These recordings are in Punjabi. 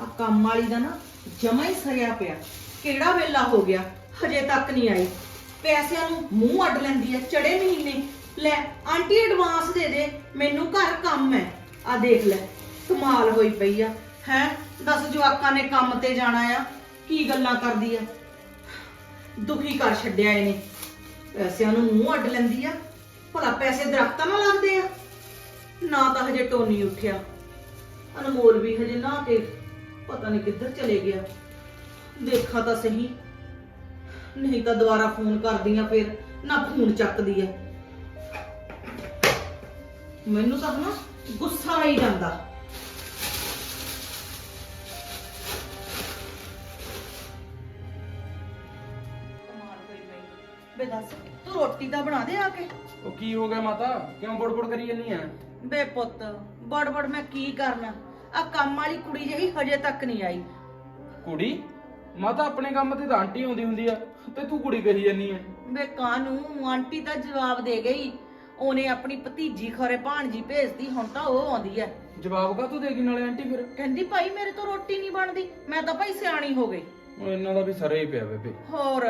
ਆ ਕੰਮ ਵਾਲੀ ਦਾ ਨਾ ਜਮਾ ਹੀ ਸਰਿਆ ਪਿਆ। ਕਿਹੜਾ ਵੇਲਾ ਹੋ ਗਿਆ? ਹਜੇ ਤੱਕ ਨਹੀਂ ਆਈ। ਪੈਸਿਆਂ ਨੂੰ ਮੂੰਹ ਅੱਡ ਲੈਂਦੀ ਐ ਚੜੇ ਮਹੀਨੇ ਲੈ, ਆਂਟੀ ਐਡਵਾਂਸ ਦੇ ਦੇ, ਮੈਨੂੰ ਘਰ ਕੰਮ ਐ ਆ ਦੇਖ ਲੈ, ਕਮਾਲ ਹੋਈ ਪਈ ਆ। ਹੈ? ਦੱਸ ਜਵਾਕਾਂ ਨੇ ਕੰਮ ਤੇ ਜਾਣਾ ਆ। ਕੀ ਗੱਲਾਂ ਕਰਦੀ ਆ? ਦੁਖੀ ਕਰ ਛੱਡਿਆ ਇਹਨੇ। ਪੈਸਿਆਂ ਨੂੰ ਮੂੰਹ ਅੱਡ ਲੈਂਦੀ ਆ। ਭਲਾ ਪੈਸੇ ਦਰਖਤਾਂ ਨਾਲ ਲੱਗਦੇ ਆ। ਨਾ ਤਾਂ ਹਜੇ ਟੋਨੀ ਉੱਠਿਆ। ਅਨਮੋਲ ਵੀ ਹਜੇ ਨਾ ਕੇ ਪਤਾ ਨਹੀਂ ਕਿੱਧਰ ਚਲੇ ਗਿਆ। ਦੇਖਾ ਤਾਂ ਸਹੀ। ਨਹੀਂ ਤਾਂ ਦੁਬਾਰਾ ਫੋਨ ਕਰਦੀ ਆ ਫਿਰ ਨਾ ਫੋਨ ਚੱਕਦੀ ਆ। ਮੈਨੂੰ ਤਾਂ ਨਾ ਗੁੱਸਾ ਆਈ ਜਾਂਦਾ। ਕਮਾਲ ਹੋਈ ਪਈ। ਬੇ ਦੱਸ ਤੂੰ ਰੋਟੀ ਤਾਂ ਬਣਾ ਦੇ ਆ ਕੇ। ਉਹ ਕੀ ਹੋ ਗਿਆ ਮਾਤਾ? ਕਿਉਂ ਬੜਬੜ ਕਰੀ ਜੰਨੀ ਆ? ਬੇ ਪੁੱਤ ਬੜ ਬੜ ਮੈਂ ਕੀ ਕਰਨਾ? ਆ ਕੰਮ ਵਾਲੀ ਕੁੜੀ ਜਿਹੀ ਹਜੇ ਤੱਕ ਨਹੀਂ ਆਈ। ਕੁੜੀ? ਮਾਤਾ ਆਪਣੇ ਕੰਮ ਤੇ ਤਾਂ ਆਂਟੀ ਆਉਂਦੀ ਹੁੰਦੀ ਆ। ਤੇ ਤੂੰ ਕੁੜੀ ਕਹੀ ਜੰਨੀ ਆ? ਬੇ ਕਾਨੂੰ ਆਂਟੀ ਤਾਂ ਜਵਾਬ ਦੇ ਗਈ। ਉਹਨੇ ਆਪਣੀ ਭਤੀਜੀ ਖਰੇ ਭਾਣਜੀ ਭੇਜਦੀ ਹੁਣ ਤਾਂ ਉਹ ਆਉਂਦੀ ਐ ਜਵਾਬ ਕਾ ਤੂੰ ਦੇਗੀ ਨਾਲੇ ਆਂਟੀ ਫਿਰ? ਕਹਿੰਦੀ ਭਾਈ ਮੇਰੇ ਤੋਂ ਰੋਟੀ ਨਹੀਂ ਬਣਦੀ। ਮੈਂ ਤਾਂ ਭਾਈ ਸਿਆਣੀ ਹੋ ਗਈ। ਉਹ ਇਹਨਾਂ ਦਾ ਵੀ ਸਰੇ ਹੀ ਪਿਆ ਬੇਬੇ। ਹੋਰ?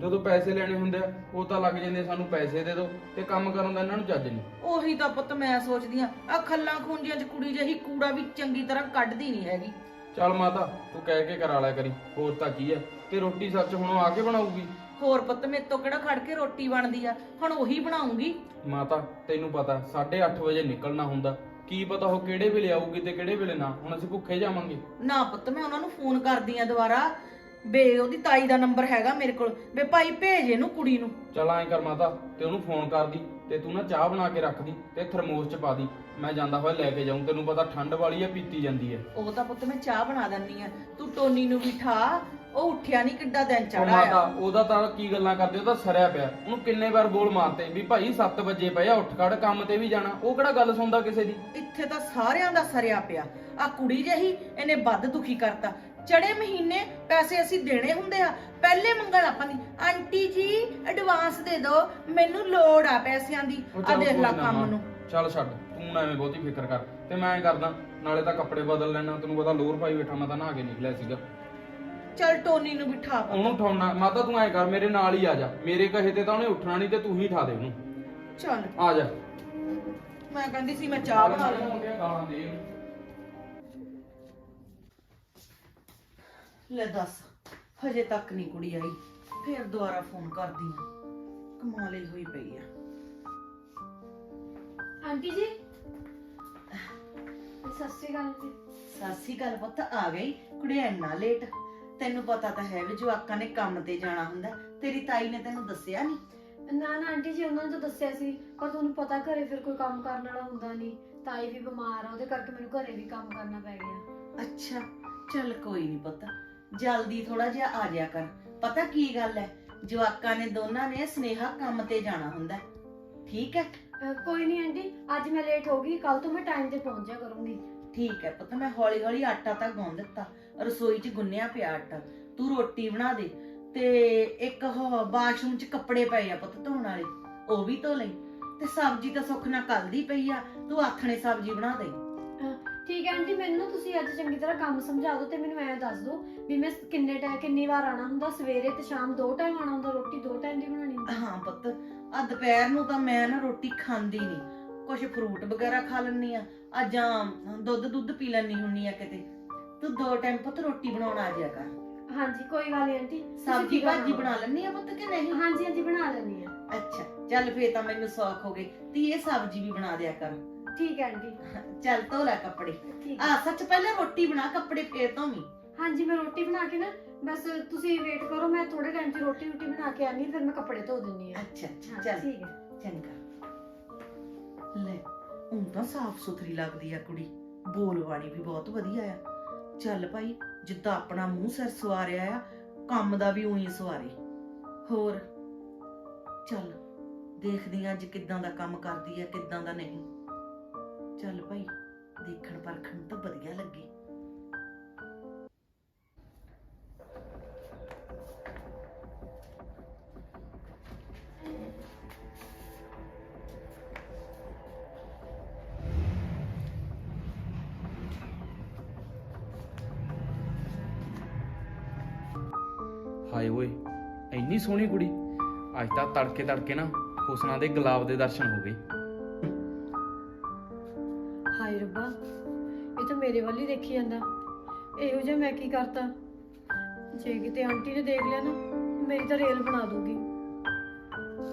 ਜਦੋਂ ਪੈਸੇ ਲੈਣੇ ਹੁੰਦੇ ਆ ਉਹ ਤਾਂ ਲੱਗ ਜਾਂਦੇ ਸਾਨੂੰ ਪੈਸੇ ਦੇ ਦਿਓ ਤੇ ਕੰਮ ਕਰਨ ਦਾ ਇਹਨਾਂ ਨੂੰ ਚੱਜ ਨਹੀਂ। ਉਹੀ ਤਾਂ ਪੁੱਤ ਮੈਂ ਸੋਚਦੀ ਆ ਆ ਖੱਲਾਂ ਖੁੰਝੀਆਂ ਚ ਕੁੜੀ ਜਿਹੀ ਕੂੜਾ ਵੀ ਚੰਗੀ ਤਰ੍ਹਾਂ ਕੱਢਦੀ ਨਹੀਂ ਹੈਗੀ। ਚੱਲ ਮਾਤਾ ਤੂੰ ਕਹਿ ਕੇ ਕਰਾ ਲਿਆ ਕਰੀ ਹੋਰ ਤਾਂ ਕੀ ਆ? ਤੇ ਰੋਟੀ ਸੱਚ ਹੁਣ ਉਹ ਆ ਕੇ ਬਣਾਊਗੀ? ਹੋਰ ਪੁੱਤ ਮੇਰੇ ਤੋਂ ਕਿਹੜਾ ਖੜ ਕੇ ਰੋਟੀ ਬਣਦੀ ਆ? ਹੁਣ ਉਹੀ ਬਣਾਉਂਗੀ। ਮਾਤਾ ਤੈਨੂੰ ਪਤਾ 8:30 ਵਜੇ ਨਿਕਲਣਾ ਹੁੰਦਾ। ਕੀ ਪਤਾ ਉਹ ਕਿਹੜੇ ਵੇਲੇ ਆਊਗੀ ਤੇ ਕਿਹੜੇ ਵੇਲੇ ਨਾ ਹੁਣ ਅਸੀਂ ਭੁੱਖੇ ਜਾਵਾਂਗੇ। ਨਾ ਪੁੱਤ ਮੈਂ ਉਹਨਾਂ ਨੂੰ ਫੋਨ ਕਰਦੀ ਆ ਦੁਬਾਰਾ। ਬੇ ਉਹਦੀ ਤਾਈ ਦਾ ਨੰਬਰ ਹੈਗਾ ਮੇਰੇ ਕੋਲ। ਬੇ ਭਾਈ ਭੇਜ ਇਹਨੂੰ ਕੁੜੀ ਨੂੰ। ਚੱਲ ਐਂ ਕਰ ਮਾਤਾ ਤੇ ਉਹਨੂੰ ਫੋਨ ਕਰਦੀ ਤੇ ਤੂੰ ਨਾ ਚਾਹ ਬਣਾ ਕੇ ਰੱਖਦੀ ਤੇ ਥਰਮੋਸ ਚ ਪਾ ਦੀ। ਮੈਂ ਜਾਂਦਾ ਹੋਇਆ ਲੈ ਕੇ ਜਾਊਂ ਤੈਨੂੰ ਪਤਾ ਠੰਡ ਵਾਲੀ ਆ ਪੀਤੀ ਜਾਂਦੀ ਹੈ ਉਹ ਤਾਂ ਪੁੱਤ ਮੈਂ ਚਾਹ ਬਣਾ ਦਿੰਨੀ ਆ। ਤੂੰ ਟੋਨੀ ਨੂੰ ਵੀ ਠਾ ਉਹ ਉੱਠਿਆ ਨਹੀਂ ਕਿੱਡਾ ਦਿਨ ਉਹ ਚੜਾ ਮਾਤਾ ਆ ਉਹਦਾ ਤਾਂ ਕੀ ਗੱਲਾਂ ਕਰਦੇ ਉਹਦਾ ਸਰਿਆ ਪਿਆ। ਉਹਨੂੰ ਕਿੰਨੇ ਵਾਰ ਬੋਲ ਮਾਰਤੇ ਵੀ ਭਾਈ 7 ਵਜੇ ਪਿਆ ਉੱਠ ਖੜ ਕੰਮ ਤੇ ਵੀ ਜਾਣਾ। ਉਹ ਕਿਹੜਾ ਗੱਲ ਸੁਣਦਾ ਕਿਸੇ ਦੀ? ਇੱਥੇ ਤਾਂ ਸਾਰਿਆਂ ਦਾ ਸਰਿਆ ਪਿਆ। ਆ ਕੁੜੀ ਜਿਹੀ ਇਹਨੇ ਵੱਧ ਦੁਖੀ ਕਰਤਾ। ਚੜੇ ਮਹੀਨੇ ਪੈਸੇ ਅਸੀਂ ਦੇਣੇ ਹੁੰਦੇ ਆ ਪਹਿਲੇ ਮੰਗਣ ਆਪਾਂ ਦੀ ਆਂਟੀ ਜੀ ਐਡਵਾਂਸ ਦੇ ਦਿਓ ਮੈਨੂੰ ਲੋੜ ਆ ਪੈਸਿਆਂ ਦੀ ਉਹ ਆ ਚੱਲ ਦੇਖ ਲੈ ਕੋਈ ਨਾ ਕੰਮ ਮਾਂ। ਨੂੰ। ਚੱਲ ਛੱਡ ਤੂੰ ਨਾ ਐਵੇਂ ਬਹੁਤੀ ਫਿਕਰ ਕਰ ਤੇ ਮੈਂ ਐਂ ਕਰਦਾ ਨਾਲੇ ਤਾਂ ਕੱਪੜੇ ਬਦਲ ਲੈਣਾ ਤੈਨੂੰ ਪਤਾ ਲੋਰ ਪਾਈ ਬੈਠਾ ਮੈਂ ਤਾਂ ਨਹਾ ਕੇ ਨਿਕਲਿਆ ਸੀਗਾ। ਚਲ ਟੋਨੀ ਨੂੰ ਵੀ ਠਾ ਉਹਨੂੰ ਉਠਾਉਣਾ ਮਾਤਾ ਤੂੰ ਐਂ ਕਰ ਮੇਰੇ ਨਾਲ ਹੀ ਆ ਜਾ ਮੇਰੇ ਕਹੇ ਤੇ ਤਾਂ ਉਹਨੇ ਉੱਠਣਾ ਨਹੀਂ ਤੇ ਤੂੰ ਹੀ ਠਾ ਦੇ ਉਹਨੂੰ। ਚਲ। ਆ ਜਾ। ਮੈਂ ਕਹਿੰਦੀ ਸੀ ਮੈਂ ਚਾਹ ਬਣਾ ਗਾਲਾਂ ਦੇ ਲੈ ਦੱਸ ਹਜੇ ਤੱਕ ਨਹੀਂ ਕੁੜੀ ਆਈ। ਫੇਰ ਦੁਬਾਰਾ ਫੋਨ ਕਰਦੀ ਆ। ਕਮਾਲ ਹੀ ਹੋਈ ਪਈ ਆ। ਆਂਟੀ ਜੀ? ਸਤਿ ਸ਼੍ਰੀ ਅਕਾਲ ਜੀ। ਸਾਸੀ ਗੱਲ ਪੁੱਤ ਆ ਗਈ। ਕੁੜੀ ਇੰਨਾ ਲੇਟ ਤੈਨੂੰ ਪਤਾ ਤਾਂ ਹੈ ਵੀ ਜਵਾਕਾਂ ਨੇ ਕੰਮ ਤੇ ਜਾਣਾ ਹੁੰਦਾ। ਤੇਰੀ ਤਾਈ ਨੇ ਤੈਨੂੰ ਦੱਸਿਆ ਨਹੀਂ ਨਾ ਨਾ ਆਂਟੀ ਜੀ ਉਹਨਾਂ ਨੇ ਤਾਂ ਦੱਸਿਆ ਸੀ। ਪਰ ਤੁਹਾਨੂੰ ਪਤਾ ਘਰੇ ਫਿਰ ਕੋਈ ਕੰਮ ਕਰਨ ਵਾਲਾ ਹੁੰਦਾ ਨਹੀਂ ਤਾਈ ਵੀ ਬਿਮਾਰ ਆ ਉਹਦੇ ਕਰਕੇ ਮੈਨੂੰ ਘਰੇ ਵੀ ਕੰਮ ਕਰਨਾ ਪੈ ਗਿਆ। ਅੱਛਾ ਚੱਲ ਕੋਈ ਨਹੀਂ ਪੁੱਤ। ਜਲਦੀ ਥੋੜਾ ਜਿਹਾ ਆ ਜਾਇਆ ਕਰ। ਪਤਾ ਕੀ ਗੱਲ ਹੈ ਜਵਾਕਾਂ ਨੇ ਦੋਨਾਂ ਨੇ ਸਨੇਹਾ ਕੰਮ ਤੇ ਜਾਣਾ ਹੁੰਦਾ ਠੀਕ ਹੈ ਅਹ ਕੋਈ ਨਹੀਂ ਆਂਟੀ ਅੱਜ ਮੈਂ ਲੇਟ ਹੋ ਗਈ ਕੱਲ ਤੋਂ ਮੈਂ ਟਾਈਮ ਤੇ ਪਹੁੰਚ ਜਾ ਕਰੂੰਗੀ। ਠੀਕ ਹੈ ਪੁੱਤ ਮੈਂ ਹੌਲੀ ਹੌਲੀ ਆਟਾ ਤਾਂ ਗੁੰਨ ਦਿੱਤਾ। ਰਸੋਈ 'ਚ ਗੁੰਨਿਆ ਪਿਆ ਆਟਾ। ਤੂੰ ਰੋਟੀ ਬਣਾ ਦੇ ਤੇ ਇੱਕ ਉਹ ਬਾਥਰੂਮ 'ਚ ਕੱਪੜੇ ਪਏ ਆ ਪੁੱਤ ਧੋਣ ਵਾਲੇ ਉਹ ਵੀ ਧੋ ਲਈ ਤੇ ਸਬਜ਼ੀ ਤਾਂ ਸੁੱਖ ਨਾਲ ਕੱਲ ਦੀ ਪਈ ਆ ਤੂੰ ਆਥਣੇ ਸਬਜ਼ੀ ਬਣਾ ਦੇ। ਠੀਕ ਹੈ ਆਂਟੀ ਮੈਨੂੰ ਨਾ ਤੁਸੀਂ ਅੱਜ ਚੰਗੀ ਤਰ੍ਹਾਂ ਕੰਮ ਸਮਝਾ ਦਿਓ ਤੇ ਮੈਨੂੰ ਐਂ ਦੱਸ ਦਿਓ ਵੀ ਮੈਂ ਕਿੰਨੇ ਟਾਈਮ ਕਿੰਨੀ ਵਾਰ ਆਣਾ ਹੁੰਦਾ ਸਵੇਰੇ ਤੇ ਸ਼ਾਮ ਦੋ ਟਾਈਮ ਆਣਾ ਹੁੰਦਾ ਰੋਟੀ ਦੋ ਟਾਈਮ ਦੀ ਬਣਾਉਣੀ ਹੁੰਦੀ। ਹਾਂ ਪੁੱਤ ਆ ਦੁਪਹਿਰ ਨੂੰ ਤਾਂ ਮੈਂ ਨਾ ਰੋਟੀ ਖਾਂਦੀ ਨਹੀਂ। ਕੁਝ ਫਰੂਟ ਵਗੈਰਾ ਖਾ ਲੈਣੀ ਆ ਆ ਜਾਂ ਦੁੱਧ ਦੁੱਧ ਪੀ ਲੈਣੀ ਹੁੰਨੀ ਆ ਕਿਤੇ। ਤੂੰ ਦੋ ਟਾਈਮ ਪੁੱਤ ਰੋਟੀ ਬਣਾਉਣ ਆ ਜਾਇਆ ਕਰ। ਹਾਂਜੀ ਕੋਈ ਗੱਲ ਨਹੀਂ ਆਂਟੀ ਤੁਸੀਂ ਸਬਜ਼ੀ ਫਿਕਰ ਨਾ ਭਾਜੀ ਕਰੋ। ਬਣਾ ਲੈਣੀ ਆ ਪੁੱਤ ਕਿ ਨਹੀਂ? ਹਾਂਜੀ ਹਾਂਜੀ ਬਣਾ ਲੈਣੀ ਆ ਅੱਛਾ ਚੱਲ ਫੇਰ ਤਾਂ ਮੈਨੂੰ ਸੌਖ ਹੋ ਗਈ ਤੀ ਇਹ ਸਬਜ਼ੀ ਵੀ ਬਣਾ ਦਿਆ ਕਰ। ਠੀਕ ਹੈ ਆਂਟੀ। ਚੱਲ ਧੋ ਲੈ ਕੱਪੜੇ। ਠੀਕ ਆ ਸੱਚ ਪਹਿਲਾਂ ਰੋਟੀ ਬਣਾ ਕੱਪੜੇ ਫੇਰ ਧੋਵੀਂ। ਹਾਂਜੀ ਮੈਂ ਰੋਟੀ ਬਣਾ ਕੇ ਨਾ ਬਸ ਤੁਸੀਂ ਵੇਟ ਕਰੋ ਮੈਂ ਥੋੜੇ ਟਾਈਮ 'ਚ ਰੋਟੀ ਰੋਟੀ ਬਣਾ ਕੇ ਆਨੀ ਫਿਰ ਮੈਂ ਕੱਪੜੇ ਧੋ ਦਿੰਨੀ ਆ। ਅੱਛਾ ਅੱਛਾ ਚੱਲ। ਠੀਕ ਹੈ। ਚੰਗਾ। ਲੈ ਹੁਣ ਤਾਂ ਸਾਫ਼ ਸੁਥਰੀ ਲੱਗਦੀ ਆ ਕੁੜੀ। ਬੋਲ ਵਾਲੀ ਵੀ ਬਹੁਤ ਵਧੀਆ ਆ। ਚੱਲ ਭਾਈ ਜਿੱਦਾਂ ਆਪਣਾ ਮੂੰਹ ਸਿਰ ਸਵਾਰਿਆ ਆ ਕੰਮ ਦਾ ਵੀ ਉਹੀ ਸਵਾਰੇ। ਹੋਰ? ਚੱਲ ਦੇਖਦੀ ਆਂ ਅੱਜ ਕਿੱਦਾਂ ਦਾ ਕੰਮ ਕਰਦੀ ਆ ਕਿੱਦਾਂ ਦਾ ਨਹੀਂ। ਚੱਲ ਭਾਈ, ਦੇਖਣ ਪਰਖਣ ਤਾਂ ਵਧੀਆ ਲੱਗੇ। ਹਾਏ ਓਏ, ਇੰਨੀ ਸੋਹਣੀ ਕੁੜੀ। ਅੱਜ ਤਾਂ ਤੜਕੇ ਤੜਕੇ ਨਾ, ਹੁਸਨਾ ਦੇ ਗੁਲਾਬ ਦੇ ਦਰਸ਼ਨ ਹੋ ਗਏ। ਹਾਏ ਰੱਬਾ ਇਹ ਤਾਂ ਮੇਰੇ ਵੱਲ ਹੀ ਦੇਖੀ ਜਾਂਦਾ। ਇਹੋ ਜਿਹਾ ਮੈਂ ਕੀ ਕਰਤਾ? ਜੇ ਕਿਤੇ ਆਂਟੀ ਨੇ ਦੇਖ ਲਿਆ ਨਾ ਮੇਰੀ ਤਾਂ ਰੇਲ ਬਣਾ ਦੂਗੀ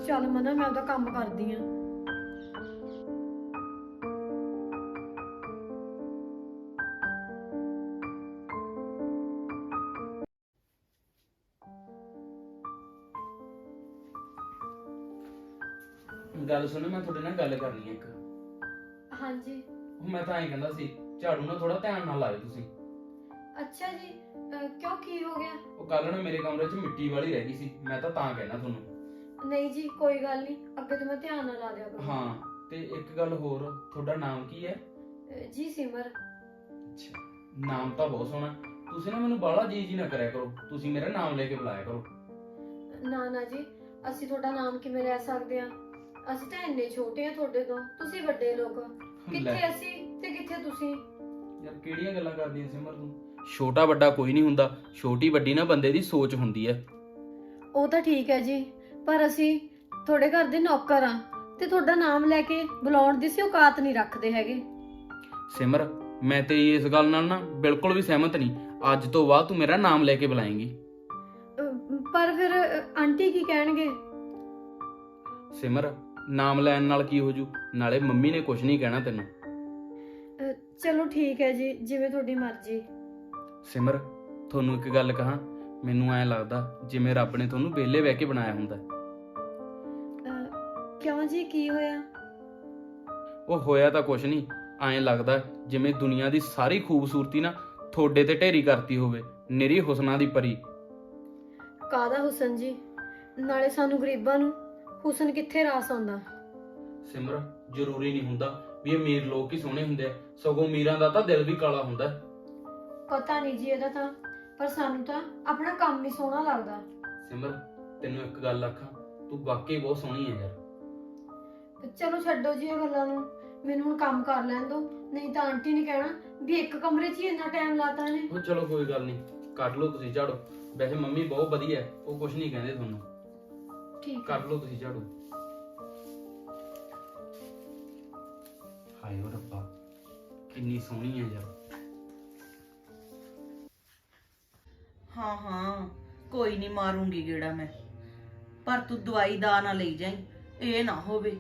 ਚੱਲ ਮਨਾ ਮੈਂ ਉਹਦਾ ਕੰਮ ਕਰਦੀ ਆ। ਗੱਲ ਸੁਣੋ ਮੈਂ ਤੁਹਾਡੇ ਨਾਲ ਗੱਲ ਕਰਨੀ ਹੈ ਇੱਕ। ਹਾਂਜੀ। ਮੈਂ ਤਾਂ ਐਂ ਕਹਿੰਦਾ ਸੀ ਝਾੜੂ ਨਾਲ ਥੋੜਾ ਧਿਆਨ ਨਾਲ ਲਾਇਓ ਤੁਸੀਂ। ਅੱਛਾ ਜੀ ਅਹ ਕਿਉਂ ਕੀ ਹੋ ਗਿਆ? ਉਹ ਕੱਲ ਨਾ ਮੇਰੇ ਕਮਰੇ 'ਚ ਮਿੱਟੀ ਵਾਲੀ ਰਹਿ ਗਈ ਸੀ ਮੈਂ ਤਾਂ ਤਾਂ ਕਹਿਣਾ ਤੁਹਾਨੂੰ। ਨਹੀਂ ਜੀ ਕੋਈ ਗੱਲ ਨਹੀਂ ਅੱਗੇ ਤੋਂ ਮੈਂ ਧਿਆਨ ਨਾਲ ਲਾ ਦਿਆ ਕਰੂੰ ਹਾਂ ਤੇ ਇੱਕ ਗੱਲ ਹੋਰ ਤੁਹਾਡਾ ਨਾਮ ਕੀ ਹੈ? ਅਹ ਜੀ ਸਿਮਰ। ਅੱਛਾ ਨਾਮ ਤਾਂ ਬਹੁਤ ਸੋਹਣਾ। ਤੁਸੀਂ ਨਾ ਮੈਨੂੰ ਬਾਹਲਾ ਜੀ ਜੀ ਨਾ ਕਰਿਆ ਕਰੋ ਤੁਸੀਂ ਮੇਰਾ ਨਾਮ ਲੈ ਕੇ ਬੁਲਾਇਆ ਕਰੋ। ਨਾ ਨਾ ਜੀ ਅਸੀਂ ਤੁਹਾਡਾ ਨਾਮ ਕਿਵੇਂ ਲੈ ਸਕਦੇ ਆ ਅਸੀਂ ਤਾਂ ਇੰਨੇ ਛੋਟੇ ਆ ਤੁਹਾਡੇ ਤੋਂ ਤੁਸੀਂ ਵੱਡੇ ਲੋਕ ਲੈ, ਕਿੱਥੇ ਅਸੀਂ ਤੇ ਕਿੱਥੇ ਤੁਸੀਂ? ਯਾਰ ਕਿਹੜੀਆਂ ਗੱਲਾਂ ਕਰਦੀ ਐ ਸਿਮਰ ਤੂੰ? ਛੋਟਾ ਵੱਡਾ ਕੋਈ ਨਹੀਂ ਹੁੰਦਾ ਛੋਟੀ ਵੱਡੀ ਨਾ ਬੰਦੇ ਦੀ ਸੋਚ ਹੁੰਦੀ ਹੈ। ਉਹ ਤਾਂ ਠੀਕ ਹੈ ਜੀ ਪਰ ਅਸੀਂ ਤੁਹਾਡੇ ਘਰ ਦੇ ਨੌਕਰ ਆ ਤੇ ਤੁਹਾਡਾ ਨਾਮ ਲੈ ਕੇ ਬੁਲਾਉਣ ਦੀ ਸੀ ਔਕਾਤ ਨਹੀਂ ਰੱਖਦੇ ਹੈਗੇ। ਸਿਮਰ ਮੈਂ ਤੇ ਇਸ ਗੱਲ ਨਾਲ ਨਾ ਬਿਲਕੁਲ ਵੀ ਸਹਿਮਤ ਨਹੀਂ। ਅੱਜ ਤੋਂ ਬਾਅਦ ਤੂੰ ਮੇਰਾ ਨਾਮ ਲੈ ਕੇ ਬੁਲਾਏਂਗੀ। ਅਹ ਪਰ ਫਿਰ ਅਹ, ਆਂਟੀ ਕੀ ਕਹਿਣਗੇ? ਸਿਮਰ ਨਾਮ ਲੈਣ ਨਾਲ ਕੀ ਹੋਜੂ ਨਾਲੇ ਮੰਮੀ ਨੇ ਕੁਝ ਨਹੀਂ ਕਹਿਣਾ ਤੈਨੂੰ। ਅਹ, ਚਲੋ ਠੀਕ ਹੈ ਜੀ ਜਿਵੇਂ ਤੁਹਾਡੀ ਮਰਜ਼ੀ। ਸਿਮਰ ਤੁਹਾਨੂੰ ਇੱਕ ਗੱਲ ਕਹਾਂ ਮੈਨੂੰ ਐਂ ਲੱਗਦਾ ਜਿਵੇਂ ਰੱਬ ਨੇ ਤੁਹਾਨੂੰ ਵਿਹਲੇ ਬਹਿ ਕੇ ਬਣਾਇਆ ਹੁੰਦਾ। ਅਹ, ਕਿਉਂ ਜੀ ਕੀ ਹੋਇਆ? ਉਹ ਹੋਇਆ ਤਾਂ ਕੁਝ ਨਹੀਂ ਐਂ ਲੱਗਦਾ ਜਿਵੇਂ ਦੁਨੀਆ ਦੀ ਸਾਰੀ ਖੂਬਸੂਰਤੀ ਨਾ ਤੁਹਾਡੇ ਤੇ ਢੇਰੀ ਕਰਤੀ ਹੋਵੇ ਨਿਰੀ ਹੁਸਨਾ ਦੀ ਪਰੀ। ਕਾਦਾ ਹੁਸਨ ਜੀ? ਨਾਲੇ ਸਾਨੂੰ ਗਰੀਬਾਂ ਨੂੰ ਹੁਸਨ ਕਿੱਥੇ ਰਾਸ ਆਉਂਦਾ? ਸਿਮਰ ਜ਼ਰੂਰੀ ਨਹੀਂ ਹੁੰਦਾ ਵੀ ਅਮੀਰ ਲੋਕ ਹੀ ਸੋਹਣੇ ਹੁੰਦੇ ਆ। ਸਗੋਂ ਅਮੀਰਾਂ ਦਾ ਤਾਂ ਦਿਲ ਵੀ ਕਾਲਾ ਹੁੰਦਾ। ਹੈ। ਪਤਾ ਨਹੀਂ ਜੀ ਇਹਦਾ ਤਾਂ ਪਰ ਸਾਨੂੰ ਤਾਂ ਆਪਣਾ ਕੰਮ ਹੀ ਸੋਹਣਾ ਲੱਗਦਾ। ਸਿਮਰ ਤੈਨੂੰ ਇੱਕ ਗੱਲ ਆਖਾਂ ਤੂੰ ਵਾਕਈ ਬਹੁਤ ਸੋਹਣੀ ਹੈ ਯਾਰ। ਚਲੋ ਛੱਡੋ ਜੀ ਇਹ ਗੱਲਾਂ ਨੂੰ ਮੈਨੂੰ ਹੁਣ ਕੰਮ ਕਰ ਲੈਣ ਦਿਓ। ਨਹੀਂ ਤਾਂ ਆਂਟੀ ਨੇ ਕਹਿਣਾ ਵੀ ਇੱਕ ਕਮਰੇ 'ਚ ਹੀ ਇੰਨਾ ਟਾਈਮ ਲਾਤਾ ਨੇ ਉਹ ਚਲੋ ਕੋਈ ਗੱਲ ਨਹੀਂ ਕੱਢ ਲਓ ਤੁਸੀਂ ਝਾੜੂ। ਵੈਸੇ ਮੰਮੀ ਬਹੁਤ ਵਧੀਆ ਹੈ ਉਹ ਕੁਝ ਨਹੀਂ ਕਹਿੰਦੇ ਤੁਹਾਨੂੰ। ਠੀਕ ਕੱਢ ਲਓ ਤੁਸੀਂ ਝਾੜੂ। ਹਾਏ ਓ ਰੱਬਾ ਕਿੰਨੀ ਸੋਹਣੀ ਹੈ ਯਾਰ। ਹਾਂ ਹਾਂ ਕੋਈ ਨਹੀਂ ਮਾਰੂੰਗੀ ਗੇੜਾ ਮੈਂ। ਪਰ ਤੂੰ ਦਵਾਈ ਦਾ ਨਾ ਲਈ ਜਾਈ ਇਹ ਨਾ ਹੋਵੇ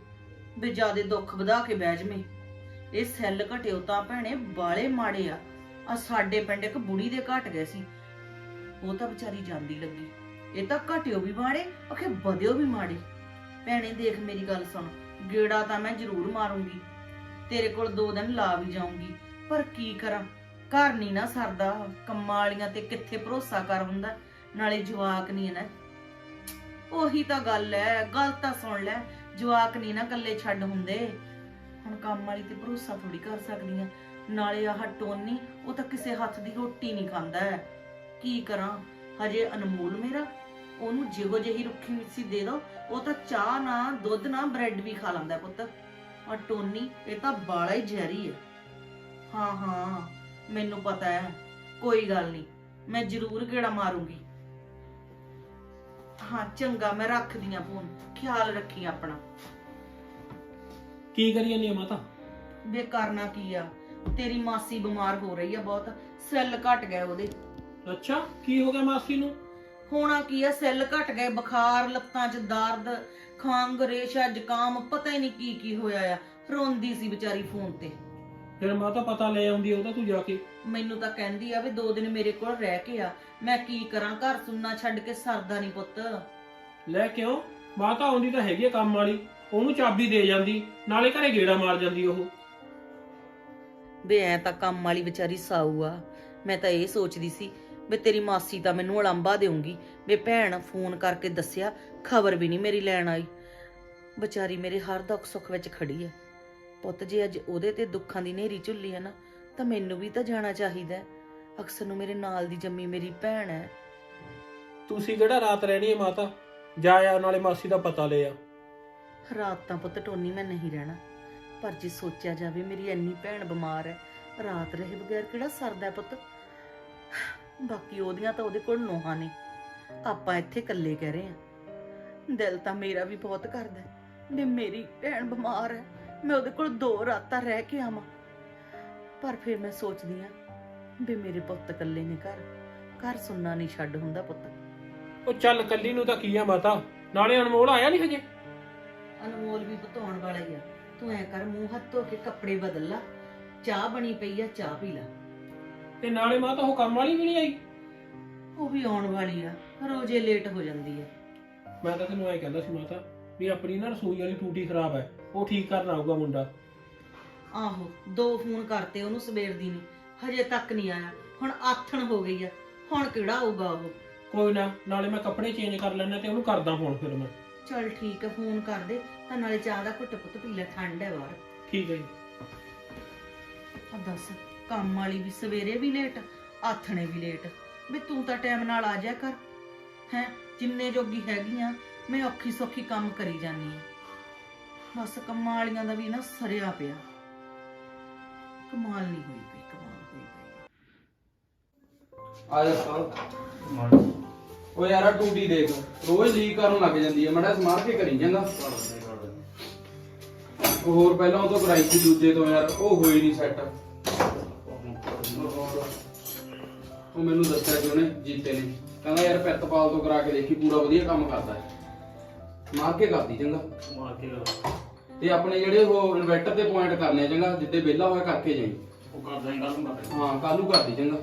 ਵੀ ਜਿਆਦੇ ਦੁੱਖ ਵਧਾ ਕੇ ਬਹਿ ਜਵੇਂ। ਇਹ ਸੈੱਲ ਘਟਿਓ ਤਾਂ ਭੈਣੇ ਬਾਲੇ ਮਾੜੇ ਆ। ਆ ਸਾਡੇ ਪਿੰਡ ਇੱਕ ਬੁੜੀ ਦੇ ਘਟ ਗਏ ਸੀ। ਉਹ ਤਾਂ ਵਿਚਾਰੀ ਜਾਂਦੀ ਲੱਗੀ। ਇਹ ਤਾਂ ਘਟਿਓ ਵੀ ਮਾੜੇ ਅਖੇ ਵਧਿਓ ਵੀ ਮਾੜੇ। ਭੈਣੇ, ਦੇਖ ਮੇਰੀ ਗੱਲ ਸੁਣ, ਗੇੜਾ ਤਾਂ ਮੈਂ ਜ਼ਰੂਰ ਮਾਰੂੰਗੀ। ਤੇਰੇ ਕੋਲ ਦੋ ਦਿਨ ਲਾ ਵੀ ਜਾਊਂਗੀ, ਪਰ ਕੀ ਕਰਾਂ? ਘਰ ਨਹੀਂ ਨਾ ਸਰਦਾ ਕੰਮਾਂ ਵਾਲੀਆਂ ਤੇ ਕਿੱਥੇ ਭਰੋਸਾ ਕਰ ਹੁੰਦਾ, ਨਾਲੇ ਜਵਾਕ ਨਹੀਂ ਨਾ। ਉਹੀ ਤਾਂ ਗੱਲ ਹੈ ਗੱਲ ਤਾਂ ਸੁਣ ਲੈ, ਜਵਾਕ ਨਹੀਂ ਨਾ ਇਕੱਲੇ ਛੱਡ ਹੁੰਦੇ। ਹੁਣ ਕੰਮ ਵਾਲੀ ਤੇ ਭਰੋਸਾ ਥੋੜੀ ਕਰ ਸਕਦੀ ਆ ਨਾਲੇ ਆਹ ਟੋਨੀ, ਉਹ ਤਾਂ ਕਿਸੇ ਹੱਥ ਦੀ ਰੋਟੀ ਨਹੀਂ ਖਾਂਦਾ। ਕੀ ਕਰਾਂ? ਹਜੇ ਅਨਮੋਲ ਮੇਰਾ। ਉਹਨੂੰ ਜਿਹੋ ਜਿਹੀ ਰੁੱਖੀ ਮਿੱਸੀ ਦੇ ਦੋ। ਉਹ ਤਾਂ ਚਾਹ ਨਾ ਦੁੱਧ ਨਾ ਬ੍ਰੈਡ ਵੀ ਖਾ ਲੈਂਦਾ ਪੁੱਤ। ਔਰ ਟੋਨੀ ਇਹ ਤਾਂ ਬਾਲਾ ਹੀ ਜ਼ਹਿਰੀ ਹੈ। ਹਾਂ ਹਾਂ ਮੈਨੂੰ ਪਤਾ ਹੈ। ਕੋਈ ਗੱਲ ਨਹੀਂ ਮੈਂ ਜ਼ਰੂਰ ਗੇੜਾ ਮਾਰੂੰਗੀ। ਹਾਂ ਚੰਗਾ ਮੈਂ ਰੱਖਦੀ ਆ ਫੋਨ। ਖਿਆਲ ਰੱਖੀ ਆਪਣਾ। ਕੀ ਕਰੀ ਜਾਂਦੀ ਆ ਮਾਤਾ? ਵੇ ਕਰਨਾ ਕੀ ਆ। ਤੇਰੀ ਮਾਸੀ ਬਿਮਾਰ ਹੋ ਰਹੀ ਆ ਬਹੁਤ। ਸੈੱਲ ਘਟ ਗਏ ਉਹਦੇ। ਅੱਛਾ ਕੀ ਹੋ ਗਿਆ ਮਾਸੀ ਨੂੰ? ਹੋਣਾ ਕੀ ਆ? ਸੈੱਲ ਘਟ ਗਏ ਬੁਖਾਰ ਲੱਤਾਂ 'ਚ ਦਰਦ ਖੰਗ ਰੇਸ਼ਾ ਜ਼ੁਕਾਮ ਪਤਾ ਹੀ ਨਹੀਂ ਕੀ ਕੀ ਹੋਇਆ ਆ। ਰੋਂਦੀ ਸੀ ਵਿਚਾਰੀ ਫੋਨ ਤੇ। ਫਿਰ ਮਾਤਾ ਪਤਾ ਲੈ ਆਉਂਦੀ ਉਹਦਾ ਤੂੰ ਜਾ ਕੇ। ਮੈਨੂੰ ਤਾਂ ਕਹਿੰਦੀ ਆ ਵੀ ਦੋ ਦਿਨ ਮੇਰੇ ਕੋਲ ਰਹਿ ਕੇ ਆ। ਮੈਂ ਕੀ ਕਰਾਂ? ਘਰ ਸੁਣਨਾ ਛੱਡ ਕੇ ਸਰਦਾ ਨਹੀਂ ਪੁੱਤ। ਲੈ ਕਿਉਂ? ਮਾਤਾ ਆਉਂਦੀ ਤਾਂ ਹੈਗੀ ਆ ਕੰਮ ਵਾਲੀ। ਉਹਨੂੰ ਚਾਬੀ ਦੇ ਜਾਂਦੀ ਨਾਲੇ ਘਰੇ ਗੇੜਾ ਮਾਰ ਜਾਂਦੀ ਉਹ। ਵੇ ਐ ਤਾਂ ਕੰਮ ਵਾਲੀ ਵਿਚਾਰੀ ਸਾਊ ਆ। ਮੈਂ ਤਾਂ ਇਹ ਸੋਚਦੀ ਸੀ ਵੀ ਤੇਰੀ ਮਾਸੀ ਤਾਂ ਮੈਨੂੰ ਉਲਾਂਬਾ ਦੇਊਗੀ। ਵੀ ਭੈਣ ਫੋਨ ਕਰਕੇ ਦੱਸਿਆ ਖਬਰ ਵੀ ਨਹੀਂ ਮੇਰੀ ਲੈਣ ਆਈ। ਵਿਚਾਰੀ ਮੇਰੇ ਹਰ ਦੁੱਖ ਸੁੱਖ ਵਿੱਚ ਖੜੀ ਹੈ ਪੁੱਤ ਜੇ ਅੱਜ ਉਹਦੇ ਤੇ ਦੁੱਖਾਂ ਦੀ ਨੇਰੀ ਝੁੱਲੀ ਹੈ ਨਾ ਤਾਂ ਮੈਨੂੰ ਵੀ ਤਾਂ ਜਾਣਾ ਚਾਹੀਦਾ ਹੈ। ਅਕਸਰ ਨੂੰ ਮੇਰੇ ਨਾਲ ਦੀ ਜੰਮੀ ਮੇਰੀ ਭੈਣ ਹੈ ਤੁਸੀਂ ਕਿਹੜਾ ਰਾਤ ਰਹਿਣੀ ਹੈ ਮਾਤਾ? ਜਾ ਆ ਨਾਲੇ ਮਾਸੀ ਦਾ ਪਤਾ ਲੈ ਆ। ਰਾਤ ਤਾਂ ਪੁੱਤ ਟੋਨੀ ਮੈਂ ਨਹੀਂ ਰਹਿਣਾ। ਪਰ ਜੇ ਸੋਚਿਆ ਜਾਵੇ ਮੇਰੀ ਇੰਨੀ ਭੈਣ ਬਿਮਾਰ ਹੈ ਰਾਤ ਰਹੇ ਬਗੈਰ ਕਿਹੜਾ ਸਰਦਾ ਹੈ ਪੁੱਤ? ਬਾਕੀ ਉਹਦੀਆਂ ਤਾਂ ਉਹਦੇ ਕੋਲ ਨੋਹਾਂ ਨੇ। ਆਪਾਂ ਇੱਥੇ ਇਕੱਲੇ ਕਹਿ ਰਹੇ ਆ ਦਿਲ ਤਾਂ ਮੇਰਾ ਵੀ ਬਹੁਤ ਕਰਦਾ ਵੀ ਮੇਰੀ ਭੈਣ ਬਿਮਾਰ ਹੈ। ਮੈਂ ਉਹਦੇ ਕੋਲ ਦੋ ਰਾਤਾਂ ਰਹਿ ਕੇ ਆਵਾਂ। ਪਰ ਫਿਰ ਮੈਂ ਸੋਚਦੀ ਆ ਵੀ ਮੇਰੇ ਪੁੱਤ ਇਕੱਲੇ ਨੇ ਘਰ। ਘਰ ਸੁਣਨਾ ਨਹੀਂ ਛੱਡ ਹੁੰਦਾ ਪੁੱਤ। ਉਹ ਚੱਲ ਕੱਲੀ ਨੂੰ ਤਾਂ ਕੀ ਆ ਮਾਤਾ? ਨਾਲੇ ਅਨਮੋਲ ਆਇਆ ਨਹੀਂ ਹਜੇ? ਅਨਮੋਲ ਵੀ ਬਤਾਉਣ ਵਾਲਾ ਹੀ ਆ। ਤੂੰ ਐ ਕਰ ਮੂੰਹ ਹੱਥ ਧੋ ਕੇ ਕੱਪੜੇ ਬਦਲ ਲਾ। ਚਾਹ ਬਣੀ ਪਈ ਆ ਚਾਹ ਪੀ ਲੈ। ਤੇ ਨਾਲੇ ਮਾਤਾ ਉਹ ਕੰਮ ਵਾਲੀ ਵੀ ਨਹੀਂ ਆਈ। ਉਹ ਵੀ ਆਉਣ ਵਾਲੀ ਆ ਰੋਜ਼ੇ ਲੇਟ ਹੋ ਜਾਂਦੀ ਹੈ ਮੈਂ ਤਾਂ ਤੈਨੂੰ ਐ ਕਹਿੰਦਾ ਸੀ ਮਾਤਾ ਵੀ ਆਪਣੀ ਨਾ ਰਸੋਈ ਵਾਲੀ ਟੂਟੀ ਖਰਾਬ ਹੈ ਉਹ ਠੀਕ ਕਰਨ ਆਊਗਾ ਮੁੰਡਾ। ਆਹੋ ਦੋ ਫੋਨ ਕਰਤੇ ਉਹਨੂੰ ਸਵੇਰ ਦੀ ਨਹੀਂ ਹਜੇ ਤੱਕ ਨਹੀਂ ਆਇਆ ਹੁਣ ਆਥਣ ਹੋ ਗਈ ਆ ਹੁਣ ਕਿਹੜਾ ਆਊਗਾ ਉਹ? ਕੋਈ ਨਾ ਨਾਲੇ ਮੈਂ ਕੱਪੜੇ ਚੇਂਜ ਕਰ ਲੈਣਾ ਤੇ ਉਹਨੂੰ ਕਰਦਾ ਫੋਨ ਫਿਰ ਮੈਂ। ਚਲ ਠੀਕ ਆ ਫੋਨ ਕਰ ਦੇ ਤਾਂ ਨਾਲੇ ਚਾਹ ਦਾ ਘੁੱਟ ਪੁੱਤ ਪੀ ਲੈ ਠੰਡ ਹੈ ਬਾਹਰ। ਠੀਕ ਹੈ ਜੀ। ਆ ਦੱਸ। ਕੰਮ ਵਾਲੀ ਵੀ ਸਵੇਰੇ ਵੀ ਲੇਟ ਆਥਣੇ ਵੀ ਲੇਟ ਵੀ ਤੂੰ ਤਾਂ ਟਾਈਮ ਨਾਲ ਆ ਜਾ ਕਰ। ਹੈ, ਜਿੰਨੇ ਜੋਗੀ ਹੈਗੀਆਂ ਮੈਂ ਔਖੀ ਸੌਖੀ ਕੰਮ ਕਰੀ ਜਾਨੀ ਆ। ਬਸ ਕੰਮਾਂ ਵਾਲੀਆਂ ਦਾ ਵੀ ਨਾ ਸਰਿਆ ਪਿਆ। ਕਮਾਲ ਨਹੀਂ ਹੋਈ ਪਈ, ਕਮਾਲ ਹੋਈ ਪਈ। ਆ ਜਾ ਸਾਲ ਓ ਯਾਰ, ਆ ਟੂਟੀ ਦੇਖ। ਰੋਜ਼ ਲੀਕ ਕਰਨ ਲੱਗ ਜਾਂਦੀ ਹੈ ਮੜਾ ਸਮਾਰ ਕੇ ਕਰੀ ਜਾਂਦਾ। ਉਹ ਹੋਰ ਪਹਿਲਾਂ ਉਹ ਤੋਂ ਕਰਾਈ ਸੀ ਦੂਜੇ ਤੋਂ ਯਾਰ, ਉਹ ਹੋਈ ਨਹੀਂ ਸੈੱਟ ਉਹ ਮੈਨੂੰ ਦੱਸਿਆ ਕਿ ਉਹਨੇ ਜੀਤੇ ਨੇ। ਕਹਿੰਦਾ ਯਾਰ ਪਿੱਤਪਾਲ ਤੋਂ ਕਰਾ ਕੇ ਦੇਖੀ ਪੂਰਾ ਵਧੀਆ ਕੰਮ ਕਰਦਾ ਹੈ। ਮਾਰ ਕੇ ਕਰਦੀ ਚੰਗਾ। ਤੇ ਆਪਣੇ ਜਿਹੜੇ ਉਹ ਇਨਵਰਟਰ ਤੇ ਪੁਆਇੰਟ ਕਰਨੇ ਆ ਚੰਗਾ ਜਿੱਦੇ ਵਿਹਲਾ ਹੋਇਆ ਕਰਕੇ ਜਾਈ। ਹਾਂ ਕੱਲੂ ਕਰਦੀ ਚੰਗਾ।